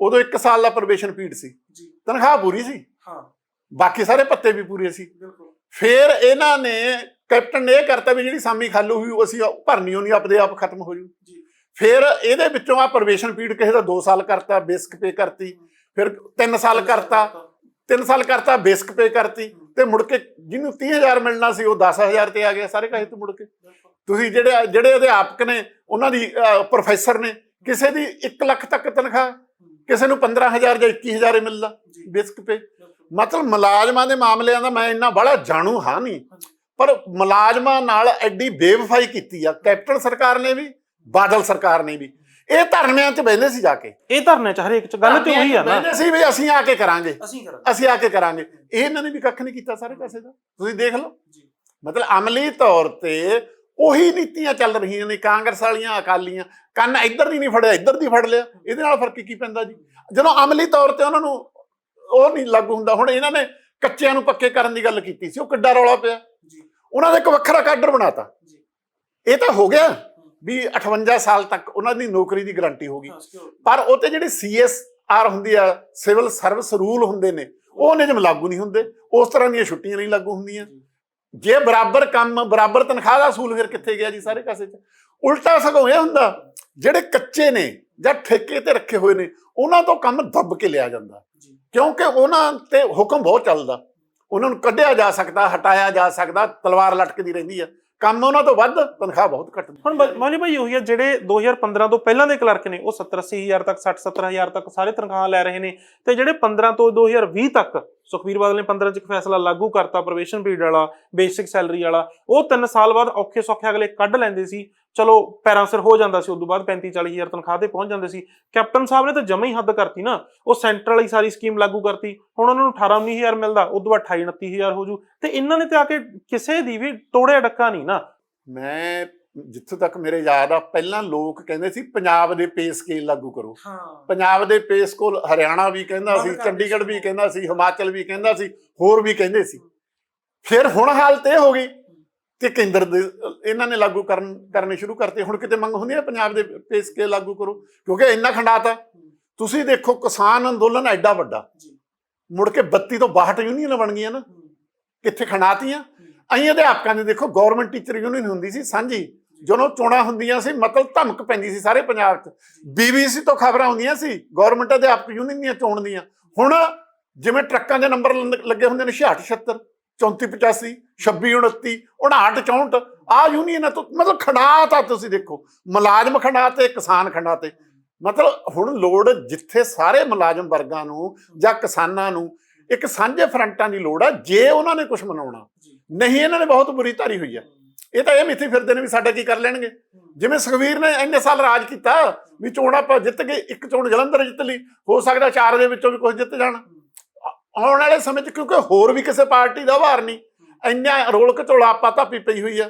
B: ਉਦੋਂ 1 ਸਾਲ ਦਾ ਪ੍ਰੋਬੇਸ਼ਨ ਪੀਰੀਅਡ ਸੀ।
A: ਜੀ।
B: ਤਨਖਾਹ ਪੂਰੀ ਸੀ।
A: ਹਾਂ।
B: ਬਾਕੀ ਸਾਰੇ ਪੱਤੇ ਵੀ ਪੂਰੇ ਸੀ।
A: ਬਿਲਕੁਲ।
B: ਫਿਰ ਇਹਨਾਂ ਨੇ ਕੈਪਟਨ ਨੇ ਇਹ ਕਰਤਾ ਵੀ ਜਿਹੜੀ ਸਾਮੀ ਖਾਲੂ ਹੋਈ ਉਹ ਅਸੀਂ ਭਰਨੀ ਹੋਣੀ ਆਪਦੇ ਆਪ ਖਤਮ ਹੋ ਜੂ।
A: ਜੀ।
B: ਫਿਰ ਇਹਦੇ ਵਿੱਚੋਂ ਆ ਪ੍ਰੋਬੇਸ਼ਨ ਪੀਰੀਅਡ ਕਿਸੇ ਦਾ 2 ਸਾਲ ਕਰਤਾ ਬੇਸਿਕ ਪੇ ਕਰਤੀ। ਫਿਰ 3 ਸਾਲ ਕਰਤਾ। 3 ਸਾਲ ਕਰਤਾ ਬੇਸਿਕ ਪੇ ਕਰਤੀ। ਤੇ ਮੁੜ ਕੇ ਜਿਹਨੂੰ 30000 ਮਿਲਣਾ ਸੀ ਉਹ 10000 ਤੇ ਆ ਗਿਆ ਸਾਰੇ ਕਹੇ ਤੋਂ ਮੁੜ ਕੇ। ਤੁਸੀਂ ਜਿਹੜੇ ਜਿਹੜੇ ਅਧਿਆਪਕ ਨੇ ਉਹਨਾਂ ਦੀ ਪ੍ਰੋਫੈਸਰ ਨੇ ਕਿਸੇ ਦੀ 1 ਲੱਖ ਤੱਕ ਤਨਖਾਹ ਕਿਸੇ ਨੂੰ 15000 ਜਾਂ 21000 ਹੀ ਮਿਲਦਾ ਬੇਸਿਕ ਪੇ ਮਤਲਬ ਮੁਲਾਜ਼ਮਾਂ ਦੇ ਮਾਮਲਿਆਂ ਦਾ ਮੈਂ ਇੰਨਾ ਬੜਾ ਜਾਣੂ ਹਾਂ ਨਹੀਂ। ਪਰ ਮੁਲਾਜ਼ਮਾਂ ਨਾਲ ਐਡੀ ਬੇਵਫਾਈ ਕੀਤੀ ਆ। ਕੈਪਟਨ ਸਰਕਾਰ ਨੇ ਵੀ ਬਾਦਲ ਸਰਕਾਰ ਨੇ ਵੀ। ਇਹ ਧਰਨਿਆਂ 'ਚ ਬਹਿੰਦੇ ਸੀ ਜਾ ਕੇ।
A: ਇਹ ਧਰਨੇ ਚ ਹਰੇਕ ਚ। ਗੱਲ ਤੇ ਉਹੀ ਆ ਨਾ।
B: ਬਹਿੰਦੇ ਸੀ। ਵੀ ਅਸੀਂ ਆ ਕੇ ਕਰਾਂਗੇ।
A: ਅਸੀਂ ਕਰਾਂਗੇ।
B: ਅਸੀਂ ਆ ਕੇ ਕਰਾਂਗੇ। ਇਹ ਇਹਨਾਂ ਨੇ ਵੀ ਕੱਖ ਨਹੀਂ ਕੀਤਾ ਸਾਰੇ ਪਾਸੇ ਦਾ। ਤੁਸੀਂ ਦੇਖ ਲਓ। ਮਤਲਬ ਅਮਲੀ ਤੌਰ ਤੇ ਉਹੀ ਨੀਤੀਆਂ ਚੱਲ ਰਹੀਆਂ ਨੇ ਕਾਂਗਰਸ ਵਾਲੀਆਂ ਅਕਾਲੀਆਂ। ਕੰਨ ਇੱਧਰ ਦੀ ਨਹੀਂ ਫੜਿਆ ਇੱਧਰ ਦੀ ਫੜ ਲਿਆ। ਇਹਦੇ ਨਾਲ ਫ਼ਰਕ ਕੀ ਪੈਂਦਾ ਜੀ? ਜਦੋਂ ਅਮਲੀ ਤੌਰ ਤੇ ਉਹਨਾਂ ਨੂੰ ਉਹ ਨਹੀਂ ਲਾਗੂ ਹੁੰਦਾ ਹੁਣ ਇਹਨਾਂ ਨੇ ਕੱਚਿਆਂ ਨੂੰ ਪੱਕੇ ਕਰਨ ਦੀ ਗੱਲ ਕੀਤੀ ਸੀ ਉਹ ਕਿੱਡਾ ਰੌਲਾ ਪਿਆ। ਉਹਨਾਂ ਨੇ ਇੱਕ ਵੱਖਰਾ ਕਾਡਰ ਬਣਾਤਾ। ਇਹ ਤਾਂ ਹੋ ਗਿਆ ਵੀ 58 ਸਾਲ ਤੱਕ ਉਹਨਾਂ ਦੀ ਨੌਕਰੀ ਦੀ ਗਾਰੰਟੀ ਹੋਗੀ ਪਰ ਉਹ ਤੇ ਜਿਹੜੀ ਸੀਐਸਆਰ ਹੁੰਦੀ ਆ ਸਿਵਲ ਸਰਵਿਸ ਰੂਲ ਹੁੰਦੇ ਨੇ ਉਹ ਨਿਯਮ ਲਾਗੂ ਨਹੀਂ ਹੁੰਦੇ। ਉਸ ਤਰ੍ਹਾਂ ਦੀਆਂ ਛੁੱਟੀਆਂ ਨਹੀਂ ਲਾਗੂ ਹੁੰਦੀਆਂ। ਜੇ ਬਰਾਬਰ ਕੰਮ ਬਰਾਬਰ ਤਨਖਾਹ ਦਾ ਅਸੂਲ ਫਿਰ ਕਿੱਥੇ ਗਿਆ ਜੀ ਸਾਰੇ ਕਾਸੇ 'ਚ? ਉਲਟਾ ਸਗੋਂ ਇਹ ਹੁੰਦਾ ਜਿਹੜੇ ਕੱਚੇ ਨੇ ਜਾਂ ਠੇਕੇ ਤੇ ਰੱਖੇ ਹੋਏ ਨੇ ਉਹਨਾਂ ਤੋਂ ਕੰਮ ਦੱਬ ਕੇ ਲਿਆ ਜਾਂਦਾ। ਕਿਉਂਕਿ ਉਹਨਾਂ ਤੇ ਹੁਕਮ ਬਹੁਤ ਚੱਲਦਾ। ਉਹਨਾਂ ਨੂੰ ਕੱਢਿਆ ਜਾ ਸਕਦਾ ਹਟਾਇਆ ਜਾ ਸਕਦਾ ਤਲਵਾਰ ਲਟਕਦੀ ਰਹਿੰਦੀ ਆ। ਕੰਮ ਉਹਨਾਂ ਤੋਂ ਵੱਧ ਤਨਖਾਹ ਬਹੁਤ ਘੱਟ
A: ਹੁਣ ਮੌਲੀ ਭਾਈ ਉਹੀ ਆ, ਜਿਹੜੇ 2015 ਤੋਂ ਪਹਿਲਾਂ ਦੇ ਕਲਰਕ ਨੇ, ਉਹ 70 80 ਹਜ਼ਾਰ ਤੱਕ 60 70 ਹਜ਼ਾਰ ਤੱਕ ਸਾਰੇ ਤਨਖਾਹਾਂ ਲੈ ਰਹੇ ਨੇ। ਤੇ ਜਿਹੜੇ 15 ਤੋਂ 2020 ਤੱਕ ਸੁਖਬੀਰ ਬਾਦਲ ਨੇ 15 ਚ ਇੱਕ ਫੈਸਲਾ ਲਾਗੂ ਕਰਤਾ ਪ੍ਰੋਬੇਸ਼ਨ ਪੀਰੀਅਡ ਵਾਲਾ, ਬੇਸਿਕ ਸੈਲਰੀ ਵਾਲਾ, ਉਹ 3 ਸਾਲ ਬਾਅਦ ਔਖੇ ਸੌਖੇ ਅਗਲੇ ਕੱਢ ਲੈਂਦੇ ਸੀ। ਚਲੋ ਪੈਰਾਂ ਸਿਰ ਹੋ ਜਾਂਦਾ ਸੀ ਉਦੋਂ ਬਾਅਦ 35 40 ਹਜ਼ਾਰ ਤਨਖਾਹ ਤੇ ਪਹੁੰਚ ਜਾਂਦੇ ਸੀ। ਕੈਪਟਨ ਸਾਹਿਬ ਨੇ ਤਾਂ ਜਮਾ ਹੀ ਹੱਦ ਕਰਤੀ ਨਾ। ਉਹ ਸੈਂਟਰ ਵਾਲੀ ਸਾਰੀ ਸਕੀਮ ਲਾਗੂ ਕਰਤੀ। ਹੁਣ ਉਹਨਾਂ ਨੂੰ 18 19 ਹਜ਼ਾਰ ਮਿਲਦਾ ਉਦੋਂ ਬਾਅਦ 28 29 ਹਜ਼ਾਰ ਹੋ ਜੂ। ਤੇ ਇਹਨਾਂ ਨੇ ਤੇ ਆ ਕੇ ਕਿਸੇ ਦੀ ਵੀ ਤੋੜਿਆ ਡੱਕਾ ਨਹੀਂ ਨਾ।
B: ਮੈਂ ਜਿੱਥੋਂ ਤੱਕ ਮੇਰੇ ਯਾਦ ਆ ਪਹਿਲਾਂ ਲੋਕ ਕਹਿੰਦੇ ਸੀ ਪੰਜਾਬ ਦੇ ਪੇ ਸਕੇਲ ਲਾਗੂ ਕਰੋ।
A: ਹਾਂ।
B: ਪੰਜਾਬ ਦੇ ਪੇ ਸਕੇਲ ਹਰਿਆਣਾ ਵੀ ਕਹਿੰਦਾ ਸੀ ਚੰਡੀਗੜ੍ਹ ਵੀ ਕਹਿੰਦਾ ਸੀ ਹਿਮਾਚਲ ਵੀ ਕਹਿੰਦਾ ਸੀ ਹੋਰ ਵੀ ਕਹਿੰਦੇ ਸੀ। ਫਿਰ ਹੁਣ ਹਾਲਤ ਇਹ ਹੋ ਗਈ ਕਿ ਕੇਂਦਰ ਦੇ ਇਹਨਾਂ ਨੇ ਲਾਗੂ ਕਰਨ ਕਰਨੇ ਸ਼ੁਰੂ ਕਰਤੇ। ਹੁਣ ਕਿਤੇ ਮੰਗ ਹੁੰਦੀ ਹੈ ਪੰਜਾਬ ਦੇ ਪੇ ਸਕੇਲ ਲਾਗੂ ਕਰੋ? ਕਿਉਂਕਿ ਇੰਨਾ ਖੰਡਾਤ ਆ ਤੁਸੀਂ ਦੇਖੋ ਕਿਸਾਨ ਅੰਦੋਲਨ ਐਡਾ ਵੱਡਾ। ਮੁੜ ਕੇ 32 ਤੋਂ 62 ਯੂਨੀਅਨ ਬਣ ਗਈਆਂ ਨਾ। ਕਿੱਥੇ ਖੰਡਾਤੀਆਂ? ਅਸੀਂ ਅਧਿਆਪਕਾਂ ਦੇ ਦੇਖੋ ਗਵਰਨਮੈਂਟ ਟੀਚਰ ਯੂਨੀਅਨ ਹੁੰਦੀ ਸੀ ਸਾਂਝੀ। ਜਦੋਂ ਚੋਣਾਂ ਹੁੰਦੀਆਂ ਸੀ ਮਤਲਬ ਧਮਕ ਪੈਂਦੀ ਸੀ ਸਾਰੇ ਪੰਜਾਬ 'ਚ। ਬੀਬੀਸੀ ਤੋਂ ਖਬਰਾਂ ਹੁੰਦੀਆਂ ਸੀ ਗਵਰਨਮੈਂਟ ਅਧਿਆਪਕ ਯੂਨੀਅਨ ਦੀਆਂ ਚੋਣ ਦੀਆਂ। ਹੁਣ ਜਿਵੇਂ ਟਰੱਕਾਂ ਦੇ ਨੰਬਰ ਲੱਗੇ ਹੁੰਦੇ ਨੇ 66 76 34 85 26 29 59 64 ਆ ਯੂਨੀਅਨ ਤੋਂ ਮਤਲਬ ਖੰਡਾਤ ਤੁਸੀਂ ਦੇਖੋ ਮੁਲਾਜ਼ਮ ਖੰਡਾਤ ਤੇ ਕਿਸਾਨ ਖੰਡਾਤ ਤੇ। ਮਤਲਬ ਹੁਣ ਲੋੜ ਜਿੱਥੇ ਸਾਰੇ ਮੁਲਾਜ਼ਮ ਵਰਗਾਂ ਨੂੰ ਜਾਂ ਕਿਸਾਨਾਂ ਨੂੰ ਇੱਕ ਸਾਂਝੇ ਫਰੰਟਾਂ ਦੀ ਲੋੜ ਆ ਜੇ ਉਹਨਾਂ ਨੇ ਕੁਝ ਮਨਾਉਣਾ। ਨਹੀਂ ਇਹਨਾਂ ਨੇ ਬਹੁਤ ਬੁਰੀ ਧਾਰੀ ਹੋਈ ਆ। ਇਹ ਤਾਂ ਇਹ ਮਿੱਥੀ ਫਿਰਦੇ ਨੇ ਵੀ ਸਾਡਾ ਕੀ ਕਰ ਲੈਣਗੇ। ਜਿਵੇਂ ਸੁਖਵੀਰ ਨੇ ਇੰਨੇ ਸਾਲ ਰਾਜ ਕੀਤਾ ਵੀ ਚੋਣ ਆਪਾਂ ਜਿੱਤ ਗਏ ਇੱਕ ਚੋਣ ਜਲੰਧਰ ਜਿੱਤ ਲਈ ਹੋ ਸਕਦਾ ਚਾਰ ਦੇ ਵਿੱਚੋਂ ਵੀ ਕੁਝ ਜਿੱਤ ਜਾਣ। ਆਉਣ ਵਾਲੇ ਸਮੇਂ 'ਚ ਕਿਉਂਕਿ ਹੋਰ ਵੀ ਕਿਸੇ ਪਾਰਟੀ ਦਾ ਵਾਰ ਨਹੀਂ। ਇੰਨਾ ਰੋਲ ਘਚੋਲਾ ਆਪਾਂ ਧਾਪੀ ਪਈ ਹੋਈ ਆ।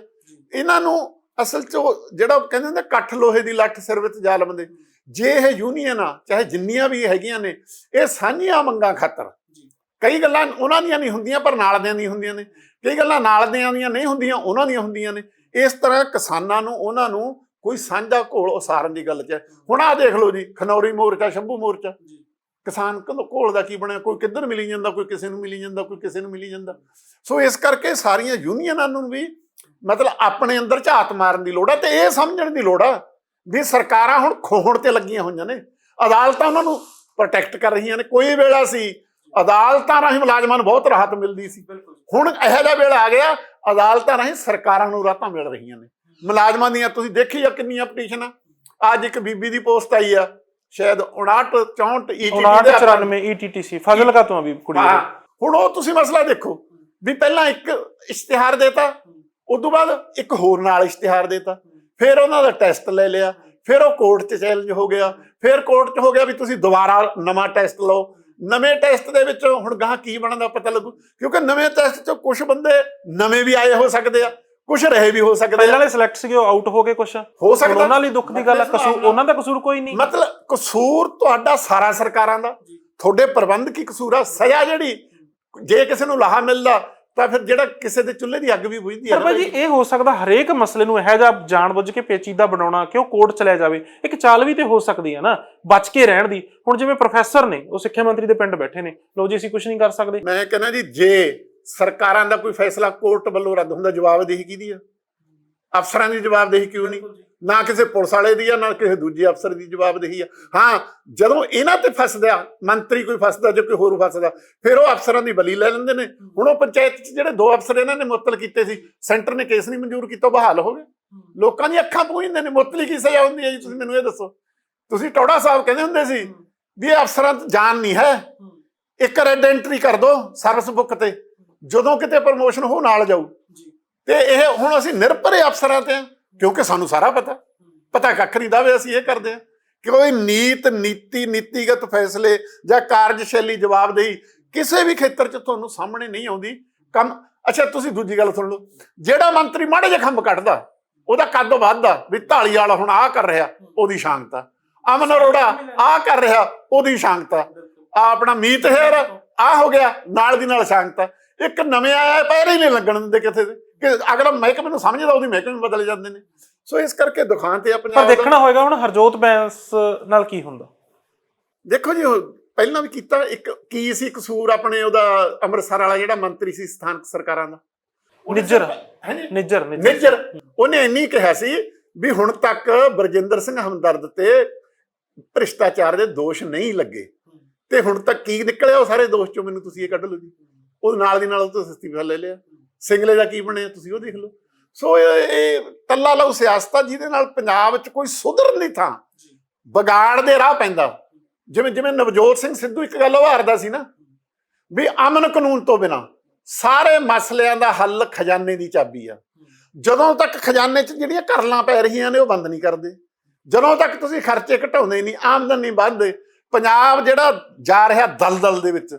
B: ਇਹਨਾਂ ਨੂੰ ਅਸਲ 'ਚ ਉਹ ਜਿਹੜਾ ਕਹਿੰਦੇ ਨੇ ਕੱਠ ਲੋਹੇ ਦੀ ਲੱਠ ਸਿਰ ਵਿੱਚ ਜ਼ਾਲਮ ਦੇ। ਜੇ ਇਹ ਯੂਨੀਅਨ ਆ ਚਾਹੇ ਜਿੰਨੀਆਂ ਵੀ ਹੈਗੀਆਂ ਨੇ ਇਹ ਸਾਂਝੀਆਂ ਮੰਗਾਂ ਖਾਤਰ। ਕਈ ਗੱਲਾਂ ਉਹਨਾਂ ਦੀਆਂ ਨਹੀਂ ਹੁੰਦੀਆਂ ਪਰ ਨਾਲ ਦਿਆਂ ਦੀਆਂ ਹੁੰਦੀਆਂ ਨੇ। ਕਈ ਗੱਲਾਂ ਨਾਲ ਦਿਆਂ ਦੀਆਂ ਨਹੀਂ ਹੁੰਦੀਆਂ ਉਹਨਾਂ ਦੀਆਂ ਹੁੰਦੀਆਂ ਨੇ। ਇਸ ਤਰ੍ਹਾਂ ਕਿਸਾਨਾਂ ਨੂੰ ਉਹਨਾਂ ਨੂੰ ਕੋਈ ਸਾਂਝਾ ਘੋਲ ਉਸਾਰਨ ਦੀ ਗੱਲ 'ਚ। ਹੁਣ ਆ ਦੇਖ ਲਓ ਜੀ ਖਨੌਰੀ ਮੋਰਚਾ ਸ਼ੰਭੂ ਮੋਰਚਾ। ਕਿਸਾਨ ਘੋਲ ਦਾ ਕੀ ਬਣਿਆ? ਕੋਈ ਕਿੱਧਰ ਮਿਲੀ ਜਾਂਦਾ ਕੋਈ ਕਿਸੇ ਨੂੰ ਮਿਲੀ ਜਾਂਦਾ ਕੋਈ ਕਿਸੇ ਨੂੰ ਮਿਲੀ ਜਾਂਦਾ। ਸੋ ਇਸ ਕਰਕੇ ਸਾਰੀਆਂ ਯੂਨੀਅਨਾਂ ਨੂੰ ਵੀ ਮਤਲਬ ਆਪਣੇ ਅੰਦਰ ਝਾਤ ਮਾਰਨ ਦੀ ਲੋੜ ਆ ਤੇ ਇਹ ਸਮਝਣ ਦੀ ਲੋੜ ਆ ਵੀ ਸਰਕਾਰਾਂ ਹੁਣ ਖੋਹਣ ਤੇ ਲੱਗੀਆਂ ਹੋਈਆਂ ਨੇ। ਅਦਾਲਤਾਂ ਉਹਨਾਂ ਨੂੰ ਪ੍ਰੋਟੈਕਟ ਕਰ ਰਹੀਆਂ ਨੇ। ਕੋਈ ਵੇਲਾ ਸੀ ਅਦਾਲਤਾਂ ਰਾਹੀਂ ਮੁਲਾਜ਼ਮਾਂ ਨੂੰ ਬਹੁਤ ਰਾਹਤ ਮਿਲਦੀ ਸੀ। ਹੁਣ ਇਹੋ ਜਿਹਾ ਵੇਲਾ ਆ ਗਿਆ ਅਦਾਲਤਾਂ ਰਾਹੀਂ ਸਰਕਾਰਾਂ ਨੂੰ ਰਾਹਤਾਂ ਮਿਲ ਰਹੀਆਂ ਨੇ। ਮੁਲਾਜ਼ਮਾਂ ਦੀਆਂ ਤੁਸੀਂ ਦੇਖੀ ਆ ਕਿੰਨੀਆਂ ਪਟੀਸ਼ਨਾਂ ਅੱਜ ਇੱਕ ਬੀਬੀ ਦੀ ਪੋਸਟ ਆਈ ਆ ਸ਼ਾਇਦ 59 64 ETT
A: 59 ETTC ਫਜ਼ਲਕਾ ਤੋਂ ਵੀ ਕੁੜੀ
B: ਹਾਂ
A: ਦੇ।
B: ਹੁਣ ਉਹ ਤੁਸੀਂ ਮਸਲਾ ਦੇਖੋ ਵੀ ਪਹਿਲਾਂ ਇੱਕ ਇਸ਼ਤਿਹਾਰ ਦੇਤਾ ਉਸ ਤੋਂ ਬਾਅਦ ਇੱਕ ਹੋਰ ਨਾਲ ਇਸ਼ਤਿਹਾਰ ਦੇਤਾ ਫਿਰ ਉਹਨਾਂ ਦਾ ਟੈਸਟ ਲੈ ਲਿਆ ਫਿਰ ਉਹ ਕੋਰਟ 'ਚ ਚੈਲੰਜ ਹੋ ਗਿਆ ਫਿਰ ਕੋਰਟ 'ਚ ਹੋ ਗਿਆ ਵੀ ਤੁਸੀਂ ਦੁਬਾਰਾ ਨਵਾਂ ਟੈਸਟ ਲਓ। ਨਵੇਂ ਟੈਸਟ ਦੇ ਵਿੱਚ ਹੁਣ ਗਾਹ ਕੀ ਬਣਦਾ ਪਤਾ ਲੱਗੂ? ਕਿਉਂਕਿ ਨਵੇਂ ਟੈਸਟ 'ਚ ਕੁਝ ਬੰਦੇ ਨਵੇਂ ਵੀ ਆਏ ਹੋ ਸਕਦੇ ਆ। ਕੁਝ ਰਹੇ ਵੀ ਹੋ ਸਕਦੇ
A: ਪਹਿਲਾਂ ਵਾਲੇ ਸਿਲੈਕਟ ਸੀਗੇ ਉਹ ਆਊਟ ਹੋ ਗਏ ਕੁਛ।
B: ਹੋ ਸਕਦਾ।
A: ਉਹਨਾਂ ਲਈ ਦੁੱਖ ਦੀ ਗੱਲ ਹੈ ਕਸੂਰ ਉਹਨਾਂ ਦਾ ਕਸੂਰ ਕੋਈ ਨਹੀਂ।
B: ਮਤਲਬ ਕਸੂਰ ਤੁਹਾਡਾ ਸਾਰਾ ਸਰਕਾਰਾਂ ਦਾ। ਤੁਹਾਡੇ ਪ੍ਰਬੰਧਕੀ ਕਸੂਰ ਆ? ਸਜ਼ਾ ਜਿਹੜੀ ਜੇ ਕਿਸੇ ਨੂੰ ਲਾਹਾ ਮਿਲਦਾ ਤਾਂ ਫਿਰ ਜਿਹੜਾ ਕਿਸੇ ਦੇ ਚੁੱਲ੍ਹੇ ਦੀ ਅੱਗ ਵੀ ਬੁਝਦੀ ਹੈ
A: ਪਰ ਭਾਈ ਜੀ ਇਹ ਹੋ ਸਕਦਾ ਹਰੇਕ ਮਸਲੇ ਨੂੰ ਇਹੋ ਜਿਹਾ ਜਾਣਬੁੱਝ ਕੇ ਪੇਚੀਦਾ ਬਣਾਉਣਾ ਕਿ ਉਹ ਕੋਰਟ ਚਲਿਆ ਜਾਵੇ। ਇੱਕ ਚਾਲ ਵੀ ਤੇ ਹੋ ਸਕਦੀ ਹੈ ਨਾ ਬਚ ਕੇ ਰਹਿਣ ਦੀ। ਹੁਣ ਜਿਵੇਂ ਪ੍ਰੋਫੈਸਰ ਨੇ ਉਹ ਸਿੱਖਿਆ ਮੰਤਰੀ ਦੇ ਪਿੰਡ ਬੈਠੇ ਨੇ। ਲੋ ਜੀ ਅਸੀਂ ਕੁਝ ਨਹੀਂ ਕਰ ਸਕਦੇ।
B: ਮੈਂ ਕਹਿੰਦਾ ਜੀ ਜੇ ਸਰਕਾਰਾਂ ਦਾ ਕੋਈ ਫੈਸਲਾ ਕੋਰਟ ਵੱਲੋਂ ਰੱਦ ਹੁੰਦਾ ਜਵਾਬਦੇਹੀ ਕਿਹਦੀ ਆ? ਅਫਸਰਾਂ ਦੀ ਜਵਾਬਦੇਹੀ ਕਿਉਂ ਨਹੀਂ? ਨਾ ਕਿਸੇ ਪੁਲਿਸ ਵਾਲੇ ਦੀ ਆ ਨਾ ਕਿਸੇ ਦੂਜੇ ਅਫਸਰ ਦੀ ਜਵਾਬਦੇਹੀ ਆ। ਹਾਂ ਜਦੋਂ ਇਹਨਾਂ ਤੇ ਫਸਦਾ ਮੰਤਰੀ ਕੋਈ ਫਸਦਾ ਜਾਂ ਕੋਈ ਹੋਰ ਫਸਦਾ ਫਿਰ ਉਹ ਅਫਸਰਾਂ ਦੀ ਬਲੀ ਲੈ ਲੈਂਦੇ ਨੇ। ਹੁਣ ਉਹ ਪੰਚਾਇਤ 'ਚ ਜਿਹੜੇ ਦੋ ਅਫਸਰ ਇਹਨਾਂ ਨੇ ਮੁਅੱਤਲ ਕੀਤੇ ਸੀ ਸੈਂਟਰ ਨੇ ਕੇਸ ਨਹੀਂ ਮਨਜ਼ੂਰ ਕੀਤਾ ਬਹਾਲ ਹੋ ਗਏ। ਲੋਕਾਂ ਦੀਆਂ ਅੱਖਾਂ ਪੂੰਝਦੇ ਨੇ ਮੁਅੱਤਲੀ ਕੀ ਸਜ਼ਾ ਹੁੰਦੀ ਹੈ ਜੀ ਤੁਸੀਂ ਮੈਨੂੰ ਇਹ ਦੱਸੋ। ਤੁਸੀਂ ਟੌੜਾ ਸਾਹਿਬ ਕਹਿੰਦੇ ਹੁੰਦੇ ਸੀ ਵੀ ਇਹ ਅਫਸਰਾਂ 'ਚ ਜਾਨ ਨਹੀਂ ਹੈ। ਇੱਕ ਰੈਡ ਐਂਟਰੀ ਕਰ ਦੋ ਸਰਵਿਸ ਬੁੱਕ ਤੇ। ਜਦੋਂ ਕਿਤੇ ਪ੍ਰਮੋਸ਼ਨ ਹੋ ਨਾਲ ਜਾਊ। ਤੇ ਇਹ ਹੁਣ ਅਸੀਂ ਨਿਰਭਰੇ ਅਫਸਰਾਂ ਤੇ ਹਾਂ ਕਿਉਂਕਿ ਸਾਨੂੰ ਸਾਰਾ ਪਤਾ। ਪਤਾ ਕੱਖ ਨਹੀਂ ਦਾਵੇ ਅਸੀਂ ਇਹ ਕਰਦੇ ਹਾਂ ਕਿ ਕੋਈ ਨੀਤ ਨੀਤੀ ਨੀਤੀਗਤ ਫੈਸਲੇ ਜਾਂ ਕਾਰਜਸ਼ੈਲੀ ਜਵਾਬਦੇਹੀ ਕਿਸੇ ਵੀ ਖੇਤਰ 'ਚ ਤੁਹਾਨੂੰ ਸਾਹਮਣੇ ਨਹੀਂ ਆਉਂਦੀ। ਕੰਮ ਅੱਛਾ ਤੁਸੀਂ ਦੂਜੀ ਗੱਲ ਸੁਣ ਲਓ। ਜਿਹੜਾ ਮੰਤਰੀ ਮਾੜੇ ਜਿਹਾ ਖੰਭ ਕੱਢਦਾ ਉਹਦਾ ਕੱਦ ਵੱਧਦਾ ਵੀ ਢਾਲੀ ਵਾਲਾ ਹੁਣ ਆਹ ਕਰ ਰਿਹਾ ਉਹਦੀ ਸ਼ਾਂਗਤਾ ਅਮਨ ਅਰੋੜਾ ਆਹ ਕਰ ਰਿਹਾ ਉਹਦੀ ਸ਼ਾਂਗਤਾ ਆ ਆਪਣਾ ਮੀਤ ਹੈਰ ਆ ਹੋ ਗਿਆ ਨਾਲ ਦੀ ਨਾਲ ਸ਼ਾਂਗਤਾ ਇੱਕ ਨਵੇਂ ਆਇਆ ਪੈਰ ਹੀ ਨਹੀਂ ਲੱਗਣ ਦਿੰਦੇ ਕਿਥੇ ਦੇ। ਕਿ ਅਗਲਾ ਮਹਿਕਮੇ ਨੂੰ ਸਮਝਦਾ ਉਹਦੀ ਮਹਿਕਮੇ ਬਦਲ ਜਾਂਦੇ ਨੇ। ਸੋ ਇਸ ਕਰਕੇ ਦੁਕਾਨ ਤੇ ਆ
A: ਪਰ
B: ਦਾ-
A: ਦੇਖਣਾ ਹੋਏਗਾ ਹੁਣ ਹਰਜੋਤ ਬੈਂਸ ਨਾਲ ਕੀ ਹੁੰਦਾ।
B: ਦੇਖੋ ਜੀ ਪਹਿਲਾਂ ਵੀ ਕੀਤਾ ਇੱਕ ਕੀ ਸੀ ਕਸੂਰ ਆਪਣੇ ਉਹਦਾ ਅੰਮ੍ਰਿਤਸਰ ਵਾਲਾ ਜਿਹੜਾ ਮੰਤਰੀ ਸੀ ਸਥਾਨਕ ਸਰਕਾਰਾਂ ਦਾ?
A: ਨਿੱਜਰ। ਨਿੱਜਰ। ਨਿੱਜਰ।
B: ਉਹਨੇ ਇੰਨੀ ਕਿਹਾ ਸੀ ਵੀ ਹੁਣ ਤੱਕ ਬਰਜਿੰਦਰ ਸਿੰਘ ਹਮਦਰਦ ਤੇ ਭ੍ਰਿਸ਼ਟਾਚਾਰ ਦੇ ਦੋਸ਼ ਨਹੀਂ ਲੱਗੇ। ਤੇ ਹੁਣ ਤੱਕ ਕੀ ਨਿਕਲਿਆ ਉਹ ਸਾਰੇ ਦੋਸ਼ ਚੋਂ? ਮੈਨੂੰ ਤੁਸੀਂ ਇਹ ਕੱਢ ਲਓ ਜੀ। ਉਹ ਨਾਲ ਦੀ ਨਾਲ ਉਹ ਤੋਂ ਅਸਤੀਫਾ ਲੈ ਲਿਆ। ਸਿੰਗਲੇ ਦਾ ਕੀ ਬਣਿਆ ਤੁਸੀਂ ਉਹ ਦੇਖ ਲਓ। ਸੋ ਇਹ ਤੱਲਾ ਲਾਉ ਸਿਆਸਤ ਜਿਹਦੇ ਨਾਲ ਪੰਜਾਬ 'ਚ ਕੋਈ ਸੁਧਰ ਨਹੀਂ ਥਾਂ। ਵਿਗਾੜ ਦੇ ਰਾਹ ਪੈਂਦਾ। ਜਿਵੇਂ ਜਿਵੇਂ ਨਵਜੋਤ ਸਿੰਘ ਸਿੱਧੂ ਇੱਕ ਗੱਲ ਉਭਾਰਦਾ ਸੀ ਨਾ ਵੀ ਅਮਨ ਕਾਨੂੰਨ ਤੋਂ ਬਿਨਾ ਸਾਰੇ ਮਸਲਿਆਂ ਦਾ ਹੱਲ ਖਜ਼ਾਨੇ ਦੀ ਚਾਬੀ ਆ। ਜਦੋਂ ਤੱਕ ਖਜ਼ਾਨੇ 'ਚ ਜਿਹੜੀਆਂ ਕਰਲਾਂ ਪੈ ਰਹੀਆਂ ਨੇ ਉਹ ਬੰਦ ਨਹੀਂ ਕਰਦੇ। ਜਦੋਂ ਤੱਕ ਤੁਸੀਂ ਖਰਚੇ ਘਟਾਉਂਦੇ ਨਹੀਂ ਆਮਦਨ ਨਹੀਂ ਵੱਧਦੇ ਪੰਜਾਬ ਜਿਹੜਾ ਜਾ ਰਿਹਾ ਦਲਦਲ ਦੇ ਵਿੱਚ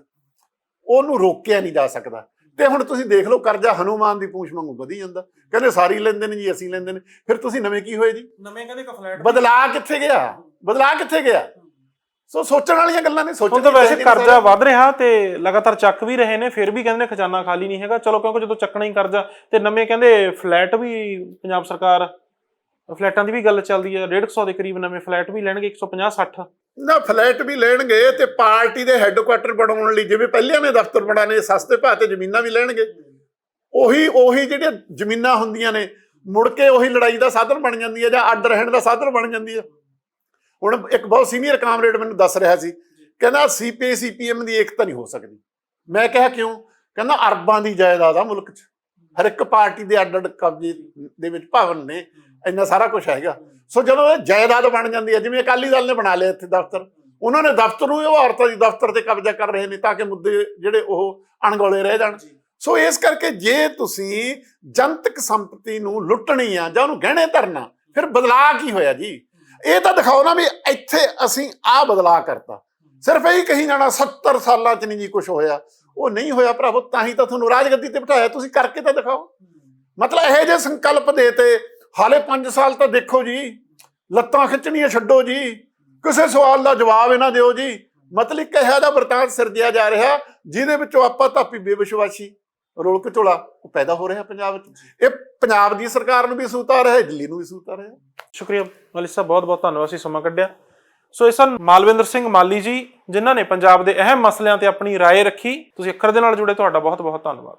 B: ਉਹਨੂੰ ਰੋਕਿਆ ਨਹੀਂ ਜਾ ਸਕਦਾ। ਤੇ ਹੁਣ ਤੁਸੀਂ ਦੇਖ ਲਓ ਕਰਜ਼ਾ ਹਨੂਮਾਨ ਦੀ ਪੂੰਛ ਵਾਂਗੂ ਵਧੀ ਜਾਂਦਾ। ਕਹਿੰਦੇ ਸਾਰੀ ਲੈਂਦੇ ਨੇ ਜੀ ਅਸੀਂ ਲੈਂਦੇ ਨੇ ਫਿਰ ਤੁਸੀਂ ਨਵੇਂ ਕੀ ਹੋਏ ਜੀ?
A: ਨਵੇਂ ਕਹਿੰਦੇ ਫਲੈਟ
B: ਬਦਲਾ ਕਿੱਥੇ ਗਿਆ? ਬਦਲਾ ਕਿੱਥੇ ਗਿਆ? ਸੋ ਸੋਚਣ ਵਾਲੀਆਂ ਗੱਲਾਂ ਨੇ ਸੋਚਣ
A: ਤਾਂ ਵੈਸੇ ਕਰਜ਼ਾ ਵੱਧ ਰਿਹਾ ਤੇ ਲਗਾਤਾਰ ਚੱਕ ਵੀ ਰਹੇ ਨੇ ਫਿਰ ਵੀ ਕਹਿੰਦੇ ਨੇ ਖਜ਼ਾਨਾ ਖਾਲੀ ਨਹੀਂ ਹੈਗਾ। ਚਲੋ ਕਿਉਂਕਿ ਜਦੋਂ ਚੱਕਣਾ ਹੀ ਕਰਜ਼ਾ ਤੇ ਨਵੇਂ ਕਹਿੰਦੇ ਫਲੈਟ ਵੀ ਪੰਜਾਬ ਸਰਕਾਰ ਫਲੈਟਾਂ ਦੀ ਵੀ ਗੱਲ ਚੱਲਦੀ ਹੈ 150 ਦੇ ਕਰੀਬ ਨਵੇਂ ਫਲੈਟ ਵੀ ਲੈਣਗੇ 150 60
B: ਨਾ ਫਲੈਟ ਵੀ ਲੈਣਗੇ ਤੇ ਪਾਰਟੀ ਦੇ ਹੈੱਡਕੁਆਟਰ ਬਣਾਉਣ ਲਈ, ਜਿਵੇਂ ਪਹਿਲਿਆਂ ਨੇ ਦਫ਼ਤਰ ਬਣਾਣੇ ਸਸਤੇ ਭਾਅ ਤੇ ਜ਼ਮੀਨਾਂ ਵੀ ਲੈਣਗੇ। ਉਹੀ ਉਹੀ ਜਿਹੜੀਆਂ ਜ਼ਮੀਨਾਂ ਹੁੰਦੀਆਂ ਨੇ, ਮੁੜ ਕੇ ਉਹੀ ਲੜਾਈ ਦਾ ਸਾਧਨ ਬਣ ਜਾਂਦੀ ਹੈ ਜਾਂ ਅੱਡ ਰਹਿਣ ਦਾ ਸਾਧਨ ਬਣ ਜਾਂਦੀ ਹੈ। ਹੁਣ ਇੱਕ ਬਹੁਤ ਸੀਨੀਅਰ ਕਾਮਰੇਡ ਮੈਨੂੰ ਦੱਸ ਰਿਹਾ ਸੀ, ਕਹਿੰਦਾ ਸੀਪੀ ਸੀਪੀਐਮ ਦੀ ਏਕਤਾ ਨਹੀਂ ਹੋ ਸਕਦੀ। ਮੈਂ ਕਿਹਾ ਕਿਉਂ? ਕਹਿੰਦਾ ਅਰਬਾਂ ਦੀ ਜਾਇਦਾਦ ਆ ਮੁਲਕ 'ਚ। ਹਰ ਇੱਕ ਪਾਰਟੀ ਦੇ ਅੱਡ ਅੱਡ ਕਬਜ਼ੇ ਦੇ ਵਿੱਚ ਭਵਨ ਨੇ। ਇੰਨਾ ਸਾਰਾ ਕੁਝ ਹੈਗਾ। ਸੋ ਜਦੋਂ ਇਹ ਜਾਇਦਾਦ ਬਣ ਜਾਂਦੀ ਹੈ ਜਿਵੇਂ ਅਕਾਲੀ ਦਲ ਨੇ ਬਣਾ ਲਿਆ ਇੱਥੇ ਦਫ਼ਤਰ ਉਹਨਾਂ ਨੇ ਦਫ਼ਤਰ ਨੂੰ ਇਹ ਔਰਤਾਂ ਦੀ ਦਫ਼ਤਰ ਤੇ ਕਬਜ਼ਾ ਕਰ ਰਹੇ ਨੇ ਤਾਂ ਕਿ ਮੁੱਦੇ ਜਿਹੜੇ ਉਹ ਅਣਗੌਲੇ ਰਹਿ ਜਾਣ। ਸੋ ਇਸ ਕਰਕੇ ਜੇ ਤੁਸੀਂ ਜਨਤਕ ਸੰਪਤੀ ਨੂੰ ਲੁੱਟਣੀ ਆ ਜਾਂ ਉਹਨੂੰ ਗਹਿਣੇ ਧਰਨਾ ਫਿਰ ਬਦਲਾਅ ਕੀ ਹੋਇਆ ਜੀ? ਇਹ ਤਾਂ ਦਿਖਾਓ ਨਾ ਵੀ ਇੱਥੇ ਅਸੀਂ ਆਹ ਬਦਲਾਅ ਕਰਤਾ। ਸਿਰਫ ਇਹੀ ਕਹੀ ਜਾਣਾ 70 ਸਾਲਾਂ ਚ ਨਹੀਂ ਜੀ ਕੁਝ ਹੋਇਆ। ਉਹ ਨਹੀਂ ਹੋਇਆ ਭਰਾਵੋ ਤਾਂ ਹੀ ਤਾਂ ਤੁਹਾਨੂੰ ਰਾਜਗੱਦੀ ਤੇ ਬਿਠਾਇਆ। ਤੁਸੀਂ ਕਰਕੇ ਤਾਂ ਦਿਖਾਓ। ਮਤਲਬ ਇਹੋ ਜਿਹੇ ਸੰਕਲਪ ਦੇ ਤੇ ਹਾਲੇ 5 ਸਾਲ ਤਾਂ ਦੇਖੋ ਜੀ ਲੱਤਾਂ ਖਿੱਚਣੀਆਂ ਛੱਡੋ ਜੀ ਕਿਸੇ ਸਵਾਲ ਦਾ ਜਵਾਬ ਇਹਨਾਂ ਦਿਓ ਜੀ ਮਤਲਬ ਇੱਕ ਇਹੋ ਜਿਹਾ ਵਰਤਾਂਤ ਸਿਰਜਿਆ ਜਾ ਰਿਹਾ ਜਿਹਦੇ ਵਿੱਚੋਂ ਆਪਾਂ ਧਾਪੀ ਬੇਵਿਸ਼ਵਾਸੀ ਰੋਲ ਘਚੋਲਾ ਉਹ ਪੈਦਾ ਹੋ ਰਿਹਾ ਪੰਜਾਬ 'ਚ ਇਹ ਪੰਜਾਬ ਦੀ ਸਰਕਾਰ ਨੂੰ ਵੀ ਸੂਤਾ ਰਿਹਾ ਦਿੱਲੀ ਨੂੰ ਵੀ ਸੂਤਾ ਰਿਹਾ
A: ਸ਼ੁਕਰੀਆ ਮਲਿਕ ਸਾਹਿਬ ਬਹੁਤ ਬਹੁਤ ਧੰਨਵਾਦ ਸੀ ਸਮਾਂ ਕੱਢਿਆ ਸੋ ਇਹ ਸਨ ਮਾਲਵਿੰਦਰ ਸਿੰਘ ਮਾਲੀ ਜੀ ਜਿਨ੍ਹਾਂ ਨੇ ਪੰਜਾਬ ਦੇ ਅਹਿਮ ਮਸਲਿਆਂ ਤੇ ਆਪਣੀ رائے ਰੱਖੀ ਤੁਸੀਂ ਅੱਖਰ ਦੇ ਨਾਲ ਜੁੜੇ ਤੁਹਾਡਾ ਬਹੁਤ ਬਹੁਤ ਧੰਨਵਾਦ